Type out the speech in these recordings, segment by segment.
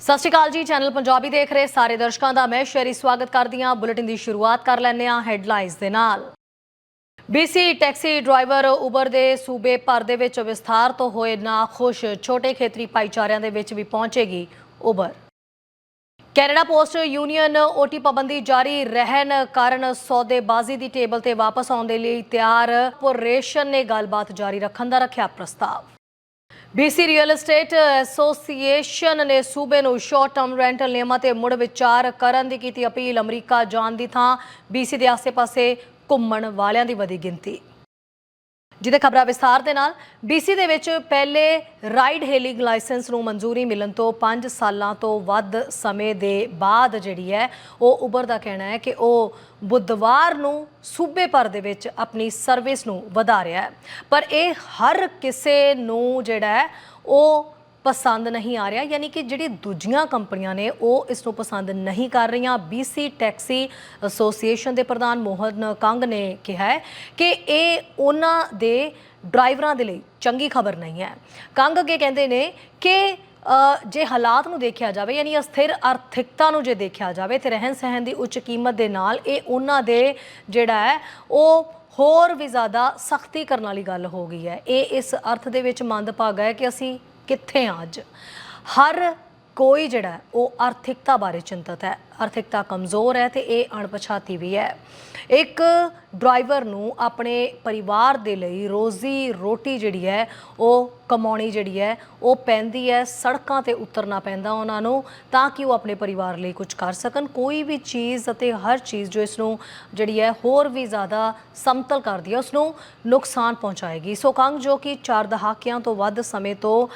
ਸਤਿ ਸ਼੍ਰੀ ਅਕਾਲ ਜੀ, ਚੈਨਲ ਪੰਜਾਬੀ ਦੇਖ ਰਹੇ ਸਾਰੇ ਦਰਸ਼ਕਾਂ ਦਾ ਮੈਂ ਸ਼ੈਰੀ ਸਵਾਗਤ ਕਰਦੀ ਹਾਂ। ਬੁਲੇਟਿਨ ਦੀ ਸ਼ੁਰੂਆਤ ਕਰ ਲੈਂਦੇ ਹਾਂ ਹੈਡਲਾਈਨਸ ਦੇ ਨਾਲ। ਬੀਸੀ ਟੈਕਸੀ ਡਰਾਈਵਰ ਉਬਰ ਦੇ ਸੂਬੇ ਭਰ ਦੇ ਵਿੱਚ ਵਿਸਥਾਰ ਤੋਂ ਹੋਏ ਨਾਖੁਸ਼ ਛੋਟੇ ਖੇਤਰੀ ਭਾਈਚਾਰਿਆਂ ਦੇ ਵਿੱਚ ਵੀ ਪਹੁੰਚੇਗੀ Uber. Canada Post union OT ਪਾਬੰਦੀ ਜਾਰੀ ਰਹਿਣ ਕਾਰਨ ਸੌਦੇਬਾਜ਼ੀ ਦੀ ਟੇਬਲ ਤੇ ਵਾਪਸ ਆਉਣ ਦੇ ਲਈ ਤਿਆਰ। ਪੋਰੇਸ਼ਨ ਨੇ ਗੱਲਬਾਤ ਜਾਰੀ ਰੱਖਣ ਦਾ ਰੱਖਿਆ ਪ੍ਰਸਤਾਵ। ਬੀਸੀ ਰੀਅਲ ਏਸਟੇਟ ਐਸੋਸੀਏਸ਼ਨ ਨੇ ਸੂਬੇ ਨੂੰ ਸ਼ਾਰਟ ਟਰਮ ਰੈਂਟਲ ਨਿਯਮਾਂ ਤੇ ਮੁੜ ਵਿਚਾਰ ਕਰਨ ਦੀ ਕੀਤੀ ਅਪੀਲ। ਅਮਰੀਕਾ ਜਾਣ ਦੀ ਥਾਂ ਬੀਸੀ ਦੇ ਆਸੇ-ਪਾਸੇ ਘੁੰਮਣ ਵਾਲਿਆਂ ਦੀ ਵਧੀ ਗਿਣਤੀ। ਜਿਹਦੇ ਖਬਰਾਂ ਵਿਸਥਾਰ ਦੇ ਨਾਲ BC ਦੇ ਵਿੱਚ ਪਹਿਲੇ ਰਾਈਡ ਹੇਲਿੰਗ ਲਾਇਸੈਂਸ ਨੂੰ ਮਨਜ਼ੂਰੀ ਮਿਲਣ ਤੋਂ 5 ਸਾਲਾਂ ਤੋਂ ਵੱਧ ਸਮੇਂ ਦੇ ਬਾਅਦ ਜਿਹੜੀ ਹੈ, ਉਹ ਉਬਰ ਦਾ ਕਹਿਣਾ ਹੈ ਕਿ ਉਹ ਬੁੱਧਵਾਰ ਨੂੰ ਸੂਬੇ ਭਰ ਦੇ ਵਿੱਚ ਆਪਣੀ ਸਰਵਿਸ ਨੂੰ ਵਧਾ ਰਿਹਾ ਹੈ। ਪਰ ਇਹ ਹਰ ਕਿਸੇ ਨੂੰ ਜਿਹੜਾ ਹੈ, ਉਹ ਪਸੰਦ ਨਹੀਂ ਆ ਰਿਹਾ, ਯਾਨੀ ਕਿ ਜਿਹੜੀ ਦੂਜੀਆਂ ਕੰਪਨੀਆਂ ਨੇ ਉਹ ਇਸ ਨੂੰ ਪਸੰਦ ਨਹੀਂ ਕਰ ਰਹੀਆਂ। BC ਟੈਕਸੀ ਐਸੋਸੀਏਸ਼ਨ ਦੇ ਪ੍ਰਧਾਨ ਮੋਹਨ ਕੰਗ ਨੇ ਕਿਹਾ ਹੈ ਕਿ ਇਹ ਉਹਨਾਂ ਦੇ ਡਰਾਈਵਰਾਂ ਦੇ ਲਈ ਚੰਗੀ ਖਬਰ ਨਹੀਂ ਹੈ। ਕੰਗ ਅੱਗੇ ਕਹਿੰਦੇ ਨੇ ਕਿ ਜੇ ਹਾਲਾਤ ਨੂੰ ਦੇਖਿਆ ਜਾਵੇ, ਯਾਨੀ ਅਸਥਿਰ ਆਰਥਿਕਤਾ ਨੂੰ ਜੇ ਦੇਖਿਆ ਜਾਵੇ, ਤੇ ਰਹਿਣ ਸਹਿਣ ਦੀ ਉੱਚ ਕੀਮਤ ਦੇ ਨਾਲ ਇਹ ਉਹਨਾਂ ਦੇ ਜਿਹੜਾ ਹੈ, ਉਹ ਹੋਰ ਵੀ ਜ਼ਿਆਦਾ ਸਖਤੀ ਕਰਨ ਵਾਲੀ ਗੱਲ ਹੋ ਗਈ ਹੈ। ਇਹ ਇਸ ਅਰਥ ਦੇ ਵਿੱਚ ਮੰਦਭਾਗਾ ਹੈ ਕਿ ਅਸੀਂ ਕਿੱਥੇ ਹਾਂ ਅੱਜ? ਹਰ ਕੋਈ ਜਿਹੜਾ ਉਹ ਆਰਥਿਕਤਾ ਬਾਰੇ ਚਿੰਤਤ ਹੈ। ਆਰਥਿਕਤਾ ਕਮਜ਼ੋਰ ਹੈ ਤੇ ਇਹ ਅਣਪਛਾਤੀ ਵੀ ਹੈ। ਇੱਕ ਡਰਾਈਵਰ ਨੂੰ ਆਪਣੇ ਪਰਿਵਾਰ ਦੇ ਲਈ ਰੋਜ਼ੀ ਰੋਟੀ ਜਿਹੜੀ ਹੈ, ਉਹ ਕਮਾਉਣੀ ਜਿਹੜੀ ਹੈ, ਉਹ ਪੈਂਦੀ ਹੈ, ਸੜਕਾਂ ਤੇ ਉਤਰਨਾ ਪੈਂਦਾ ਉਹਨਾਂ ਨੂੰ ਤਾਂ ਕਿ ਉਹ ਆਪਣੇ ਪਰਿਵਾਰ ਲਈ ਕੁਝ ਕਰ ਸਕਣ। ਕੋਈ ਵੀ ਚੀਜ਼ ਅਤੇ ਹਰ ਚੀਜ਼ ਜੋ ਇਸ ਨੂੰ ਜਿਹੜੀ ਹੈ, ਹੋਰ ਵੀ ਜ਼ਿਆਦਾ ਸਮਤਲ ਕਰਦੀ ਹੈ ਉਸ ਨੂੰ ਨੁਕਸਾਨ ਪਹੁੰਚਾਏਗੀ। ਸੋ ਕੰਗ ਜੋ ਕਿ ਚਾਰ ਦਹਾਕਿਆਂ ਤੋਂ ਵੱਧ ਸਮੇਂ ਤੋਂ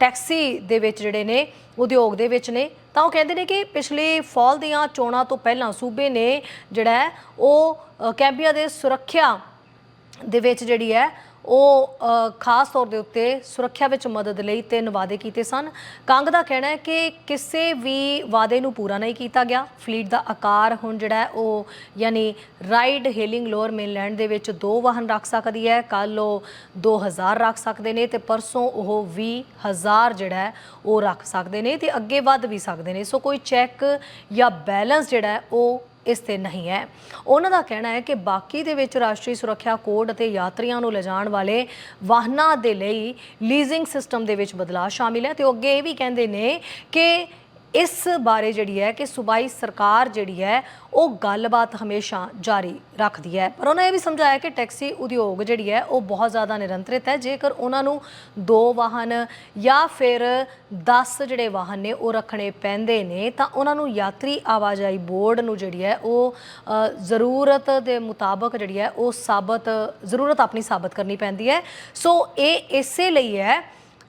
ਟੈਕਸੀ ਦੇ ਵਿੱਚ ਜਿਹੜੇ ਨੇ, ਉਦਯੋਗ ਦੇ ਵਿੱਚ ਨੇ ਤਾਂ ਉਹ ਕਹਿੰਦੇ ਨੇ ਕਿ ਪਿਛਲੇ ਫਾਲ ਦੀਆਂ ਚੋਣਾਂ ਤੋਂ ਪਹਿਲਾਂ ਸੂਬੇ ਨੇ ਜਿਹੜਾ ਉਹ ਅ, ਦੇ ਸੁਰੱਖਿਆ ਦੇ ਵਿੱਚ ਜਿਹੜੀ ਹੈ ਉਹ ਖਾਸ ਤੌਰ ਦੇ ਉੱਤੇ ਸੁਰੱਖਿਆ ਵਿੱਚ ਮਦਦ ਲਈ ਤਿੰਨ ਵਾਅਦੇ ਕੀਤੇ ਸਨ। ਕੰਗ ਦਾ ਕਹਿਣਾ ਹੈ ਕਿ ਕਿਸੇ ਵੀ ਵਾਅਦੇ ਨੂੰ ਪੂਰਾ ਨਹੀਂ ਕੀਤਾ ਗਿਆ। ਫਲੀਟ ਦਾ ਆਕਾਰ ਹੁਣ ਜਿਹੜਾ ਉਹ ਯਾਨੀ ਰਾਈਡ ਹੇਲਿੰਗ ਲੋਅਰ ਮੇਨਲੈਂਡ ਦੇ ਵਿੱਚ ਦੋ ਵਾਹਨ ਰੱਖ ਸਕਦੀ ਹੈ। ਕੱਲ ਉਹ 2000 ਰੱਖ ਸਕਦੇ ਨੇ ਤੇ ਪਰਸੋਂ ਉਹ 20000 ਜਿਹੜਾ ਉਹ ਰੱਖ ਸਕਦੇ ਨੇ ਤੇ ਅੱਗੇ ਵੱਧ ਵੀ ਸਕਦੇ ਨੇ। ਸੋ ਕੋਈ ਚੈੱਕ ਜਾਂ ਬੈਲੈਂਸ ਜਿਹੜਾ ਉਹ ਇਸ ਤੇ ਨਹੀਂ ਹੈ। ਉਹਨਾਂ ਦਾ ਕਹਿਣਾ ਹੈ ਕਿ ਬਾਕੀ ਦੇ ਵਿੱਚ ਰਾਸ਼ਟਰੀ ਸੁਰੱਖਿਆ ਕੋਡ ਅਤੇ ਯਾਤਰੀਆਂ ਨੂੰ ਲਿਜਾਣ ਵਾਲੇ ਵਾਹਨਾਂ ਦੇ ਲਈ ਲੀਜ਼ਿੰਗ ਸਿਸਟਮ ਦੇ ਵਿੱਚ ਬਦਲਾਅ ਸ਼ਾਮਿਲ ਹੈ। ਤੇ ਉਹ ਅੱਗੇ ਇਹ ਵੀ ਕਹਿੰਦੇ ਨੇ ਕਿ ਇਸ ਬਾਰੇ ਜਿਹੜੀ ਹੈ ਕਿ ਸੂਬਾਈ ਸਰਕਾਰ ਜਿਹੜੀ ਹੈ, ਉਹ ਗੱਲਬਾਤ ਹਮੇਸ਼ਾ ਜਾਰੀ ਰੱਖਦੀ ਹੈ। ਪਰ ਉਹਨਾਂ ਇਹ ਵੀ ਸਮਝਾਇਆ ਕਿ ਟੈਕਸੀ ਉਦਯੋਗ ਜਿਹੜੀ ਹੈ, ਉਹ ਬਹੁਤ ਜ਼ਿਆਦਾ ਨਿਰੰਤਰਿਤ ਹੈ। ਜੇਕਰ ਉਹਨਾਂ ਨੂੰ ਦੋ ਵਾਹਨ ਜਾਂ ਫਿਰ 10 ਜਿਹੜੇ ਵਾਹਨ ਨੇ, ਉਹ ਰੱਖਣੇ ਪੈਂਦੇ ਨੇ, ਤਾਂ ਉਹਨਾਂ ਨੂੰ ਯਾਤਰੀ ਆਵਾਜਾਈ ਬੋਰਡ ਨੂੰ ਜਿਹੜੀ ਹੈ, ਉਹ ਜ਼ਰੂਰਤ ਦੇ ਮੁਤਾਬਕ ਜਿਹੜੀ ਹੈ, ਉਹ ਸਾਬਤ, ਜ਼ਰੂਰਤ ਆਪਣੀ ਸਾਬਤ ਕਰਨੀ ਪੈਂਦੀ ਹੈ। ਸੋ ਇਹ ਇਸੇ ਲਈ ਹੈ,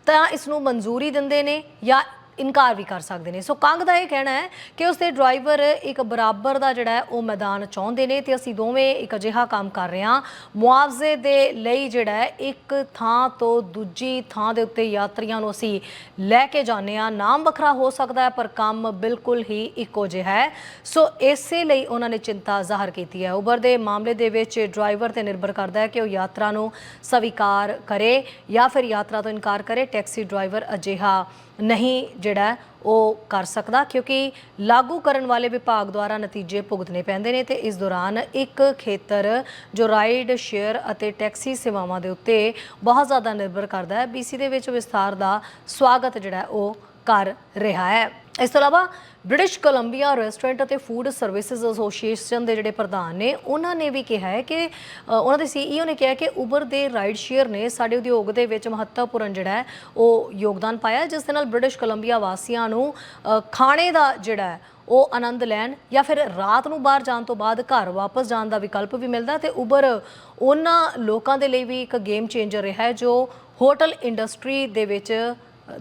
ਤਾਂ ਇਸ ਨੂੰ ਮਨਜ਼ੂਰੀ ਦਿੰਦੇ ਨੇ ਜਾਂ ਇਨਕਾਰ ਵੀ ਕਰ ਸਕਦੇ ਨੇ। ਸੋ ਕੰਗ ਦਾ ਇਹ ਕਹਿਣਾ ਹੈ ਕਿ ਉਸਦੇ ਡਰਾਈਵਰ ਇੱਕ ਬਰਾਬਰ ਦਾ ਜਿਹੜਾ ਉਹ ਮੈਦਾਨ ਚਾਹੁੰਦੇ ਨੇ ਤੇ ਅਸੀਂ ਦੋਵੇਂ ਇੱਕ ਅਜਿਹਾ ਕੰਮ ਕਰ ਰਹੇ ਹਾਂ। ਮੁਆਵਜ਼ੇ ਦੇ ਲਈ ਜਿਹੜਾ ਇੱਕ ਥਾਂ ਤੋਂ ਦੂਜੀ ਥਾਂ ਦੇ ਉੱਤੇ ਯਾਤਰੀਆਂ ਨੂੰ ਅਸੀਂ ਲੈ ਕੇ ਜਾਂਦੇ ਹਾਂ। ਨਾਮ ਵੱਖਰਾ ਹੋ ਸਕਦਾ ਹੈ, ਪਰ ਕੰਮ ਬਿਲਕੁਲ ਹੀ ਇੱਕੋ ਜਿਹਾ ਹੈ। ਸੋ ਇਸੇ ਲਈ ਉਹਨਾਂ ਨੇ ਚਿੰਤਾ ਜ਼ਾਹਰ ਕੀਤੀ ਹੈ। ਉਬਰ ਦੇ ਮਾਮਲੇ ਦੇ ਵਿੱਚ ਡਰਾਈਵਰ ਤੇ ਨਿਰਭਰ ਕਰਦਾ ਹੈ ਕਿ ਉਹ ਯਾਤਰਾ ਨੂੰ ਸਵੀਕਾਰ ਕਰੇ ਜਾਂ ਫਿਰ ਯਾਤਰਾ ਤੋਂ ਇਨਕਾਰ ਕਰੇ। ਟੈਕਸੀ ਡਰਾਈਵਰ ਅਜਿਹਾ ਨਹੀਂ ਜਿਹੜਾ ਉਹ ਕਰ ਸਕਦਾ, ਕਿਉਂਕਿ ਲਾਗੂ ਕਰਨ ਵਾਲੇ ਵਿਭਾਗ ਦੁਆਰਾ ਨਤੀਜੇ ਭੁਗਤਣੇ ਪੈਂਦੇ ਨੇ ਤੇ ਇਸ ਦੌਰਾਨ ਇੱਕ ਖੇਤਰ ਜੋ ਰਾਈਡ, ਸ਼ੇਅਰ ਅਤੇ ਟੈਕਸੀ ਸੇਵਾਵਾਂ ਦੇ ਉੱਤੇ ਬਹੁਤ ਜ਼ਿਆਦਾ ਨਿਰਭਰ ਕਰਦਾ ਹੈ। BC ਦੇ ਵਿੱਚ ਵਿਸਥਾਰ ਦਾ ਸਵਾਗਤ ਜਿਹੜਾ ਉਹ ਕਰ ਰਿਹਾ ਹੈ। ਇਸ ਤੋਂ ਇਲਾਵਾ ਬ੍ਰਿਟਿਸ਼ ਕੋਲੰਬੀਆ ਰੈਸਟੋਰੈਂਟ ਅਤੇ ਫੂਡ ਸਰਵਿਸਿਜ਼ ਐਸੋਸੀਏਸ਼ਨ ਦੇ ਜਿਹੜੇ ਪ੍ਰਧਾਨ ਨੇ, ਉਹਨਾਂ ਨੇ ਵੀ ਕਿਹਾ ਹੈ ਕਿ ਉਹਨਾਂ ਦੇ ਸੀਈਓ ਨੇ ਕਿਹਾ ਕਿ ਉਬਰ ਦੇ ਰਾਈਡ ਸ਼ੇਅਰ ਨੇ ਸਾਡੇ ਉਦਯੋਗ ਦੇ ਵਿੱਚ ਮਹੱਤਵਪੂਰਨ ਜਿਹੜਾ ਹੈ, ਉਹ ਯੋਗਦਾਨ ਪਾਇਆ ਜਿਸ ਦੇ ਨਾਲ ਬ੍ਰਿਟਿਸ਼ ਕੋਲੰਬੀਆ ਵਾਸੀਆਂ ਨੂੰ ਖਾਣੇ ਦਾ ਜਿਹੜਾ ਹੈ, ਉਹ ਆਨੰਦ ਲੈਣ ਜਾਂ ਫਿਰ ਰਾਤ ਨੂੰ ਬਾਹਰ ਜਾਣ ਤੋਂ ਬਾਅਦ ਘਰ ਵਾਪਸ ਜਾਣ ਦਾ ਵਿਕਲਪ ਵੀ ਮਿਲਦਾ ਤੇ ਉਬਰ ਉਹਨਾਂ ਲੋਕਾਂ ਦੇ ਲਈ ਵੀ ਇੱਕ ਗੇਮ ਚੇਂਜਰ ਰਿਹਾ ਹੈ, ਜੋ ਹੋਟਲ ਇੰਡਸਟਰੀ ਦੇ ਵਿੱਚ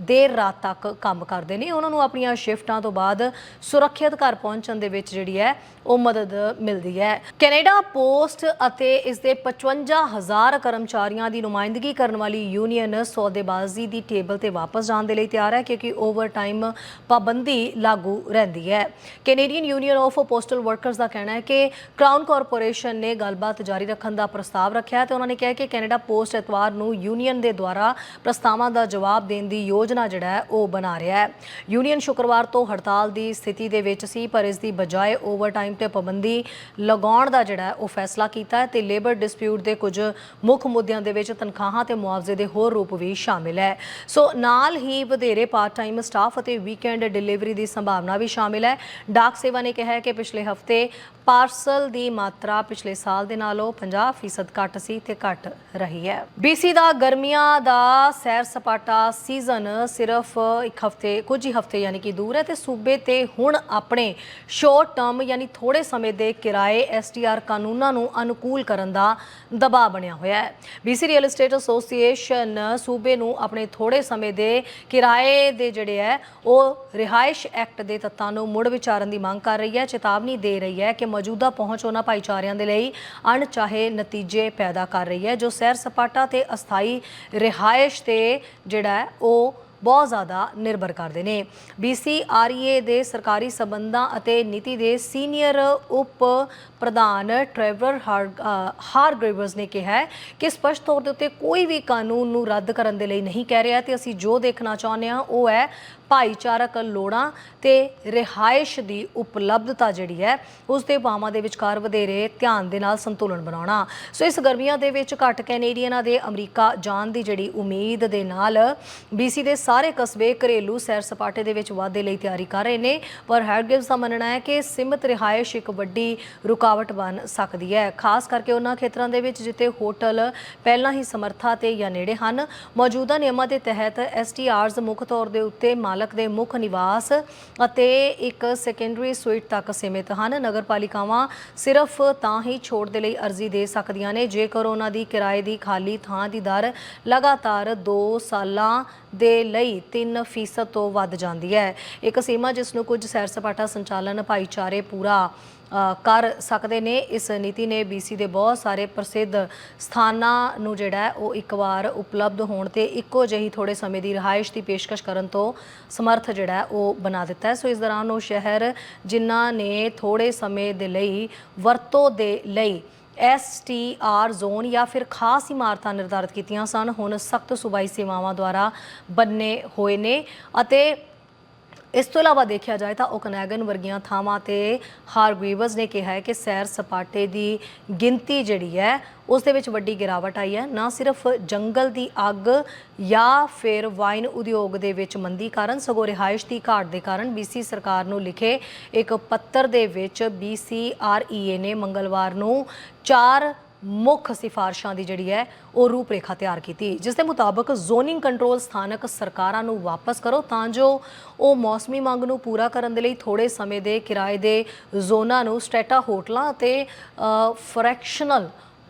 ਦੇਰ ਰਾਤ ਤੱਕ ਕੰਮ ਕਰਦੇ ਨੇ। ਉਹਨਾਂ ਨੂੰ ਆਪਣੀਆਂ ਸ਼ਿਫਟਾਂ ਤੋਂ ਬਾਅਦ ਸੁਰੱਖਿਅਤ ਘਰ ਪਹੁੰਚਣ ਦੇ ਵਿੱਚ ਜਿਹੜੀ ਹੈ, ਉਹ ਮਦਦ ਮਿਲਦੀ ਹੈ। ਕੈਨੇਡਾ ਪੋਸਟ ਅਤੇ ਇਸ ਦੇ 55000 ਕਰਮਚਾਰੀਆਂ ਦੀ ਨੁਮਾਇੰਦਗੀ ਕਰਨ ਵਾਲੀ ਯੂਨੀਅਨ ਸੌਦੇਬਾਜ਼ੀ ਦੀ ਟੇਬਲ ਤੇ ਵਾਪਸ ਜਾਣ ਦੇ ਲਈ ਤਿਆਰ ਹੈ, ਕਿਉਂਕਿ ਓਵਰਟਾਈਮ ਪਾਬੰਦੀ ਲਾਗੂ ਰਹਿੰਦੀ ਹੈ। Canadian Union of Postal Workers ਦਾ ਕਹਿਣਾ ਹੈ ਕਿ ਕਰਾਊਨ ਕਾਰਪੋਰੇਸ਼ਨ ਨੇ ਗੱਲਬਾਤ ਜਾਰੀ ਰੱਖਣ ਦਾ ਪ੍ਰਸਤਾਵ ਰੱਖਿਆ ਹੈ ਤੇ ਉਹਨਾਂ ਨੇ ਕਿਹਾ ਕਿ ਕੈਨੇਡਾ ਪੋਸਟ ਐਤਵਾਰ ਨੂੰ ਯੂਨੀਅਨ ਦੇ ਦੁਆਰਾ ਪ੍ਰਸਤਾਵਾਂ ਦਾ ਜਵਾਬ ਦੇਣ ਦੀ ਯੋਜਨਾ ਜਿਹੜਾ ਹੈ, ਉਹ ਬਣਾ ਰਿਹਾ ਹੈ। ਯੂਨੀਅਨ ਸ਼ੁੱਕਰਵਾਰ ਤੋਂ ਹੜਤਾਲ ਦੀ ਸਥਿਤੀ ਦੇ ਵਿੱਚ ਸੀ, ਪਰ ਇਸ ਦੀ ਬਜਾਏ ਓਵਰਟਾਈਮ ਤੇ ਪਾਬੰਦੀ ਲਗਾਉਣ ਦਾ ਜਿਹੜਾ ਉਹ ਫੈਸਲਾ ਕੀਤਾ ਹੈ ਤੇ ਲੇਬਰ ਡਿਸਪਿਊਟ ਦੇ ਕੁਝ ਮੁੱਖ ਮੁੱਦਿਆਂ ਦੇ ਵਿੱਚ ਤਨਖਾਹਾਂ ਤੇ ਮੁਆਵਜ਼ੇ ਦੇ ਹੋਰ ਰੂਪ ਵੀ ਸ਼ਾਮਿਲ ਹੈ। ਸੋ ਨਾਲ ਹੀ ਵਧੇਰੇ ਪਾਰਟ ਟਾਈਮ ਸਟਾਫ ਅਤੇ ਵੀਕਐਂਡ ਡਿਲੀਵਰੀ ਦੀ ਸੰਭਾਵਨਾ ਵੀ ਸ਼ਾਮਿਲ ਹੈ। ਡਾਕ ਸੇਵਾ ਨੇ ਕਿਹਾ ਹੈ ਕਿ ਪਿਛਲੇ ਹਫ਼ਤੇ ਪਾਰਸਲ ਦੀ ਮਾਤਰਾ ਪਿਛਲੇ ਸਾਲ ਦੇ ਨਾਲੋਂ 50% ਘੱਟ ਸੀ ਤੇ ਘੱਟ ਰਹੀ ਹੈ। BC ਦਾ ਗਰਮੀਆਂ ਦਾ ਸੈਰ ਸਪਾਟਾ ਸੀਜ਼ਨ ਸਿਰਫ ਇੱਕ ਹਫ਼ਤੇ, ਕੁਝ ਹੀ ਹਫ਼ਤੇ ਯਾਨੀ ਕਿ ਦੂਰ ਹੈ ਤੇ ਸੂਬੇ ਤੇ ਹੁਣ ਆਪਣੇ ਸ਼ਾਰਟ ਟਰਮ ਯਾਨੀ ਥੋੜੇ ਸਮੇਂ ਦੇ ਕਿਰਾਏ STR ਕਾਨੂੰਨਾਂ ਨੂੰ ਅਨੁਕੂਲ ਕਰਨ ਦਾ ਦਬਾਅ ਬਣਿਆ ਹੋਇਆ ਹੈ। BC ਰੀਅਲ ਏਸਟੇਟ ਐਸੋਸੀਏਸ਼ਨ ਸੂਬੇ ਨੂੰ ਆਪਣੇ ਥੋੜੇ ਸਮੇਂ ਦੇ ਕਿਰਾਏ ਦੇ ਜਿਹੜੇ ਹੈ, ਉਹ ਰਿਹਾਇਸ਼ ਐਕਟ ਦੇ ਤੱਤਾਂ ਨੂੰ ਮੁੜ ਵਿਚਾਰਨ ਦੀ ਮੰਗ ਕਰ ਰਹੀ ਹੈ। ਚੇਤਾਵਨੀ ਦੇ ਰਹੀ ਹੈ ਕਿ ਮੌਜੂਦਾ ਪਹੁੰਚ ਉਹਨਾਂ ਭਾਈਚਾਰਿਆਂ ਦੇ ਲਈ ਅਣਚਾਹੇ ਨਤੀਜੇ ਪੈਦਾ ਕਰ ਰਹੀ ਹੈ, ਜੋ ਸੈਰ ਸਪਾਟਾ ਤੇ ਅਸਥਾਈ ਰਿਹਾਇਸ਼ ਤੇ ਜਿਹੜਾ ਉਹ ਬਹੁਤ ਜ਼ਿਆਦਾ ਨਿਰਭਰ ਕਰਦੇ ਨੇ। BCREA ਦੇ ਸਰਕਾਰੀ ਸਬੰਧਾਂ ਅਤੇ ਨੀਤੀ ਦੇ ਸੀਨੀਅਰ ਉਪ ਪ੍ਰਧਾਨ ਟ੍ਰੈਵਰ ਹਾਰਗ੍ਰੇਵਰਸ ਨੇ ਕਿਹਾ ਹੈ ਕਿ ਸਪਸ਼ਟ ਤੌਰ ਦੇ ਉੱਤੇ ਕੋਈ ਵੀ ਕਾਨੂੰਨ ਨੂੰ ਰੱਦ ਕਰਨ ਦੇ ਲਈ ਨਹੀਂ ਕਹਿ ਰਿਹਾ ਤੇ ਅਸੀਂ ਜੋ ਦੇਖਣਾ ਚਾਹੁੰਦੇ ਹਾਂ ਉਹ ਹੈ ਭਾਈਚਾਰਕ ਲੋੜਾਂ ਤੇ ਰਿਹਾਇਸ਼ ਦੀ ਉਪਲਬਧਤਾ ਜਿਹੜੀ ਹੈ, ਉਸ ਦੇ ਭਾਵਾਂ ਦੇ ਵਿਚਕਾਰ ਵਧੇਰੇ ਧਿਆਨ ਦੇ ਨਾਲ ਸੰਤੁਲਨ ਬਣਾਉਣਾ। ਸੋ ਇਸ ਗਰਮੀਆਂ ਦੇ ਵਿੱਚ ਘੱਟ ਕੈਨੇਡੀਅਨਾਂ ਦੇ ਅਮਰੀਕਾ ਜਾਣ ਦੀ ਜਿਹੜੀ ਉਮੀਦ ਦੇ ਨਾਲ BC ਦੇ ਸਾਰੇ ਕਸਬੇ ਘਰੇਲੂ ਸੈਰ ਸਪਾਟੇ ਦੇ ਵਿੱਚ ਵਾਧੇ ਲਈ ਤਿਆਰੀ ਕਰ ਰਹੇ ਨੇ। ਪਰ ਹੈਡਗਿਵਸ ਦਾ ਮੰਨਣਾ ਹੈ ਕਿ ਸੀਮਿਤ ਰਿਹਾਇਸ਼ ਇੱਕ ਵੱਡੀ ਰੁਕਾਵਟ ਬਣ ਸਕਦੀ ਹੈ। ਖਾਸ ਕਰਕੇ ਉਹਨਾਂ ਖੇਤਰਾਂ ਦੇ ਵਿੱਚ ਜਿੱਥੇ ਹੋਟਲ ਪਹਿਲਾਂ ਹੀ ਸਮਰੱਥਾ ਤੇ ਜਾਂ ਨੇੜੇ ਹਨ, ਮੌਜੂਦਾ ਨਿਯਮਾਂ ਦੇ ਤਹਿਤ STRs ਮੁੱਖ ਤੌਰ ਦੇ ਉੱਤੇ ਮਾਲਕ ਦੇ ਮੁੱਖ ਨਿਵਾਸ ਅਤੇ ਇੱਕ ਸੈਕੰਡਰੀ ਸੂਈਟ ਤੱਕ ਸੀਮਿਤ ਹਨ। ਨਗਰਪਾਲਿਕਾਵਾਂ ਸਿਰਫ ਤਾਂ ਹੀ ਛੋੜ ਦੇ ਲਈ ਅਰਜ਼ੀ ਦੇ ਸਕਦੀਆਂ ਨੇ, ਜੇਕਰ ਉਹਨਾਂ ਦੀ ਕਿਰਾਏ ਦੀ ਖਾਲੀ ਥਾਂ ਦੀ ਦਰ ਲਗਾਤਾਰ 2 ਸਾਲਾਂ ਦੇ ਲਈ 3% ਤੋਂ ਵੱਧ ਜਾਂਦੀ ਹੈ। ਇੱਕ ਸੀਮਾ ਜਿਸ ਨੂੰ ਕੁਝ ਸੈਰ ਸਪਾਟਾ ਸੰਚਾਲਨ ਭਾਈਚਾਰੇ ਪੂਰਾ ਕਰ ਸਕਦੇ ਨੇ। ਇਸ ਨੀਤੀ ਨੇ BC ਦੇ ਬਹੁਤ ਸਾਰੇ ਪ੍ਰਸਿੱਧ ਸਥਾਨਾਂ ਨੂੰ ਜਿਹੜਾ ਉਹ ਇੱਕ ਵਾਰ ਉਪਲਬਧ ਹੋਣ ਤੇ ਇੱਕੋ ਜਿਹੀ ਥੋੜੇ ਸਮੇਂ ਦੀ ਰਿਹਾਇਸ਼ ਦੀ ਪੇਸ਼ਕਸ਼ ਕਰਨ ਤੋਂ ਸਮਰਥ ਜਿਹੜਾ ਉਹ ਬਣਾ ਦਿੱਤਾ ਹੈ। ਸੋ ਇਸ ਦੌਰਾਨ ਉਹ ਸ਼ਹਿਰ ਜਿਨ੍ਹਾਂ ਨੇ ਥੋੜੇ ਸਮੇਂ ਦੇ ਲਈ ਵਰਤੋਂ ਦੇ ਲਈ ਐਸਟੀਆਰ ਜ਼ੋਨ ਜਾਂ ਫਿਰ ਖਾਸ ਇਮਾਰਤਾਂ ਨਿਰਧਾਰਿਤ ਕੀਤੀਆਂ ਸਨ, ਹੁਣ ਸਖਤ ਸੂਬਾਈ ਸੇਵਾਵਾਂ ਦੁਆਰਾ ਬੰਨੇ ਹੋਏ ਨੇ ਅਤੇ ਇਸ ਤੋਂ ਇਲਾਵਾ ਦੇਖਿਆ ਜਾਏ ਤਾਂ ਓਕਨੈਗਨ ਵਰਗੀਆਂ ਥਾਵਾਂ ਤੇ ਹਾਰਗ੍ਰੀਵਸ ਨੇ ਕਿਹਾ ਹੈ ਕਿ ਸੈਰ ਸਪਾਟੇ ਦੀ ਗਿਣਤੀ ਜਿਹੜੀ ਹੈ, ਉਸ ਦੇ ਵਿੱਚ ਵੱਡੀ ਗਿਰਾਵਟ ਆਈ ਹੈ। ਨਾ ਸਿਰਫ ਜੰਗਲ ਦੀ ਅੱਗ ਜਾਂ ਫਿਰ ਵਾਈਨ ਉਦਯੋਗ ਦੇ ਵਿੱਚ ਮੰਦੀ ਕਾਰਨ, ਸਗੋਂ ਰਿਹਾਇਸ਼ ਦੀ ਘਾਟ ਦੇ ਕਾਰਨ BC ਸਰਕਾਰ ਨੂੰ ਲਿਖੇ ਇੱਕ ਪੱਤਰ ਦੇ ਵਿੱਚ BCREA ਨੇ ਮੰਗਲਵਾਰ ਨੂੰ ਚਾਰ ਮੁੱਖ ਸਿਫਾਰਸ਼ਾਂ ਦੀ ਜਿਹੜੀ ਹੈ ਉਹ ਰੂਪਰੇਖਾ ਤਿਆਰ ਕੀਤੀ। ਜਿਸ ਦੇ ਮੁਤਾਬਕ ਜ਼ੋਨਿੰਗ ਕੰਟਰੋਲ ਸਥਾਨਕ ਸਰਕਾਰਾਂ ਨੂੰ ਵਾਪਸ ਕਰੋ ਤਾਂ ਜੋ ਉਹ ਮੌਸਮੀ ਮੰਗ ਨੂੰ ਪੂਰਾ ਕਰਨ ਦੇ ਲਈ ਥੋੜੇ ਸਮੇਂ ਦੇ ਕਿਰਾਏ ਦੇ ਜ਼ੋਨਾਂ ਨੂੰ ਸਟੇਟਾ ਹੋਟਲਾਂ ਅਤੇ ਫ੍ਰੈਕਸ਼ਨਲ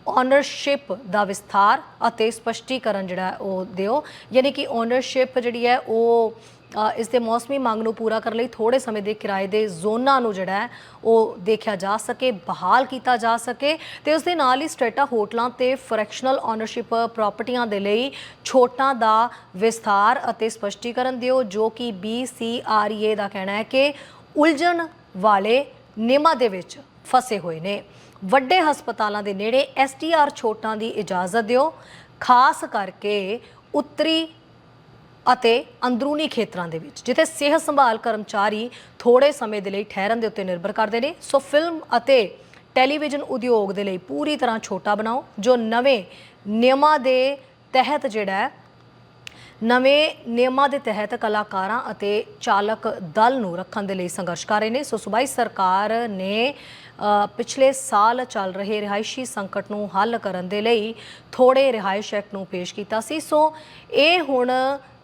ਓਨਰਸ਼ਿਪ ਦਾ ਵਿਸਥਾਰ ਅਤੇ ਸਪਸ਼ਟੀਕਰਨ ਜਿਹੜਾ ਉਹ ਦਿਓ। ਯਾਨੀ ਕਿ ਓਨਰਸ਼ਿਪ ਜਿਹੜੀ ਹੈ ਉਹ ਇਸ ਦੇ ਮੌਸਮੀ ਮੰਗ ਨੂੰ ਪੂਰਾ ਕਰਨ ਲਈ ਥੋੜੇ ਸਮੇਂ ਦੇ ਕਿਰਾਏ ਦੇ ਜ਼ੋਨਾਂ ਨੂੰ ਜਿਹੜਾ ਹੈ, ਉਹ ਦੇਖਿਆ ਜਾ ਸਕੇ, ਬਹਾਲ ਕੀਤਾ ਜਾ ਸਕੇ ਤੇ ਉਸ ਦੇ ਨਾਲ ਹੀ ਸਟੇਟਾ ਹੋਟਲਾਂ ਤੇ ਫ੍ਰੈਕਸ਼ਨਲ ਓਨਰਸ਼ਿਪ ਪ੍ਰਾਪਰਟੀਆਂ ਦੇ ਲਈ ਛੋਟਾਂ ਦਾ ਵਿਸਥਾਰ ਅਤੇ ਸਪਸ਼ਟੀਕਰਨ ਦਿਓ, ਜੋ ਕਿ BCREA ਦਾ ਕਹਿਣਾ ਹੈ ਕਿ ਉਲਝਣ ਵਾਲੇ ਨਿਯਮਾਂ ਦੇ ਵਿੱਚ ਫਸੇ ਹੋਏ ਨੇ। ਵੱਡੇ ਹਸਪਤਾਲਾਂ ਦੇ ਨੇੜੇ STR ਛੋਟਾਂ ਦੀ ਇਜਾਜ਼ਤ ਦਿਓ, ਖਾਸ ਕਰਕੇ ਉੱਤਰੀ ਅਤੇ ਅੰਦਰੂਨੀ ਖੇਤਰਾਂ ਦੇ ਵਿੱਚ, ਜਿੱਥੇ ਸਿਹਤ ਸੰਭਾਲ ਕਰਮਚਾਰੀ ਥੋੜੇ ਸਮੇਂ ਦੇ ਲਈ ਠਹਿਰਨ ਦੇ ਉੱਤੇ ਨਿਰਭਰ ਕਰਦੇ ਨੇ। ਸੋ ਫਿਲਮ ਅਤੇ ਟੈਲੀਵਿਜ਼ਨ ਉਦਯੋਗ ਦੇ ਲਈ ਪੂਰੀ ਤਰ੍ਹਾਂ ਛੋਟਾ ਬਣਾਓ, ਜੋ ਨਵੇਂ ਨਿਯਮਾਂ ਦੇ ਤਹਿਤ ਜਿਹੜਾ ਨਵੇਂ ਨਿਯਮਾਂ ਦੇ ਤਹਿਤ ਕਲਾਕਾਰਾਂ ਅਤੇ ਚਾਲਕ ਦਲ ਨੂੰ ਰੱਖਣ ਦੇ ਲਈ ਸੰਘਰਸ਼ ਕਰ ਰਹੇ ਨੇ। ਸੋ ਸੂਬਾਈ ਸਰਕਾਰ ਨੇ ਪਿਛਲੇ ਸਾਲ ਚੱਲ ਰਹੇ ਰਿਹਾਇਸ਼ੀ ਸੰਕਟ ਨੂੰ ਹੱਲ ਕਰਨ ਦੇ ਲਈ ਥੋੜੇ ਰਿਹਾਇਸ਼ ਐਕਟ ਨੂੰ ਪੇਸ਼ ਕੀਤਾ ਸੀ। ਸੋ ਇਹ ਹੁਣ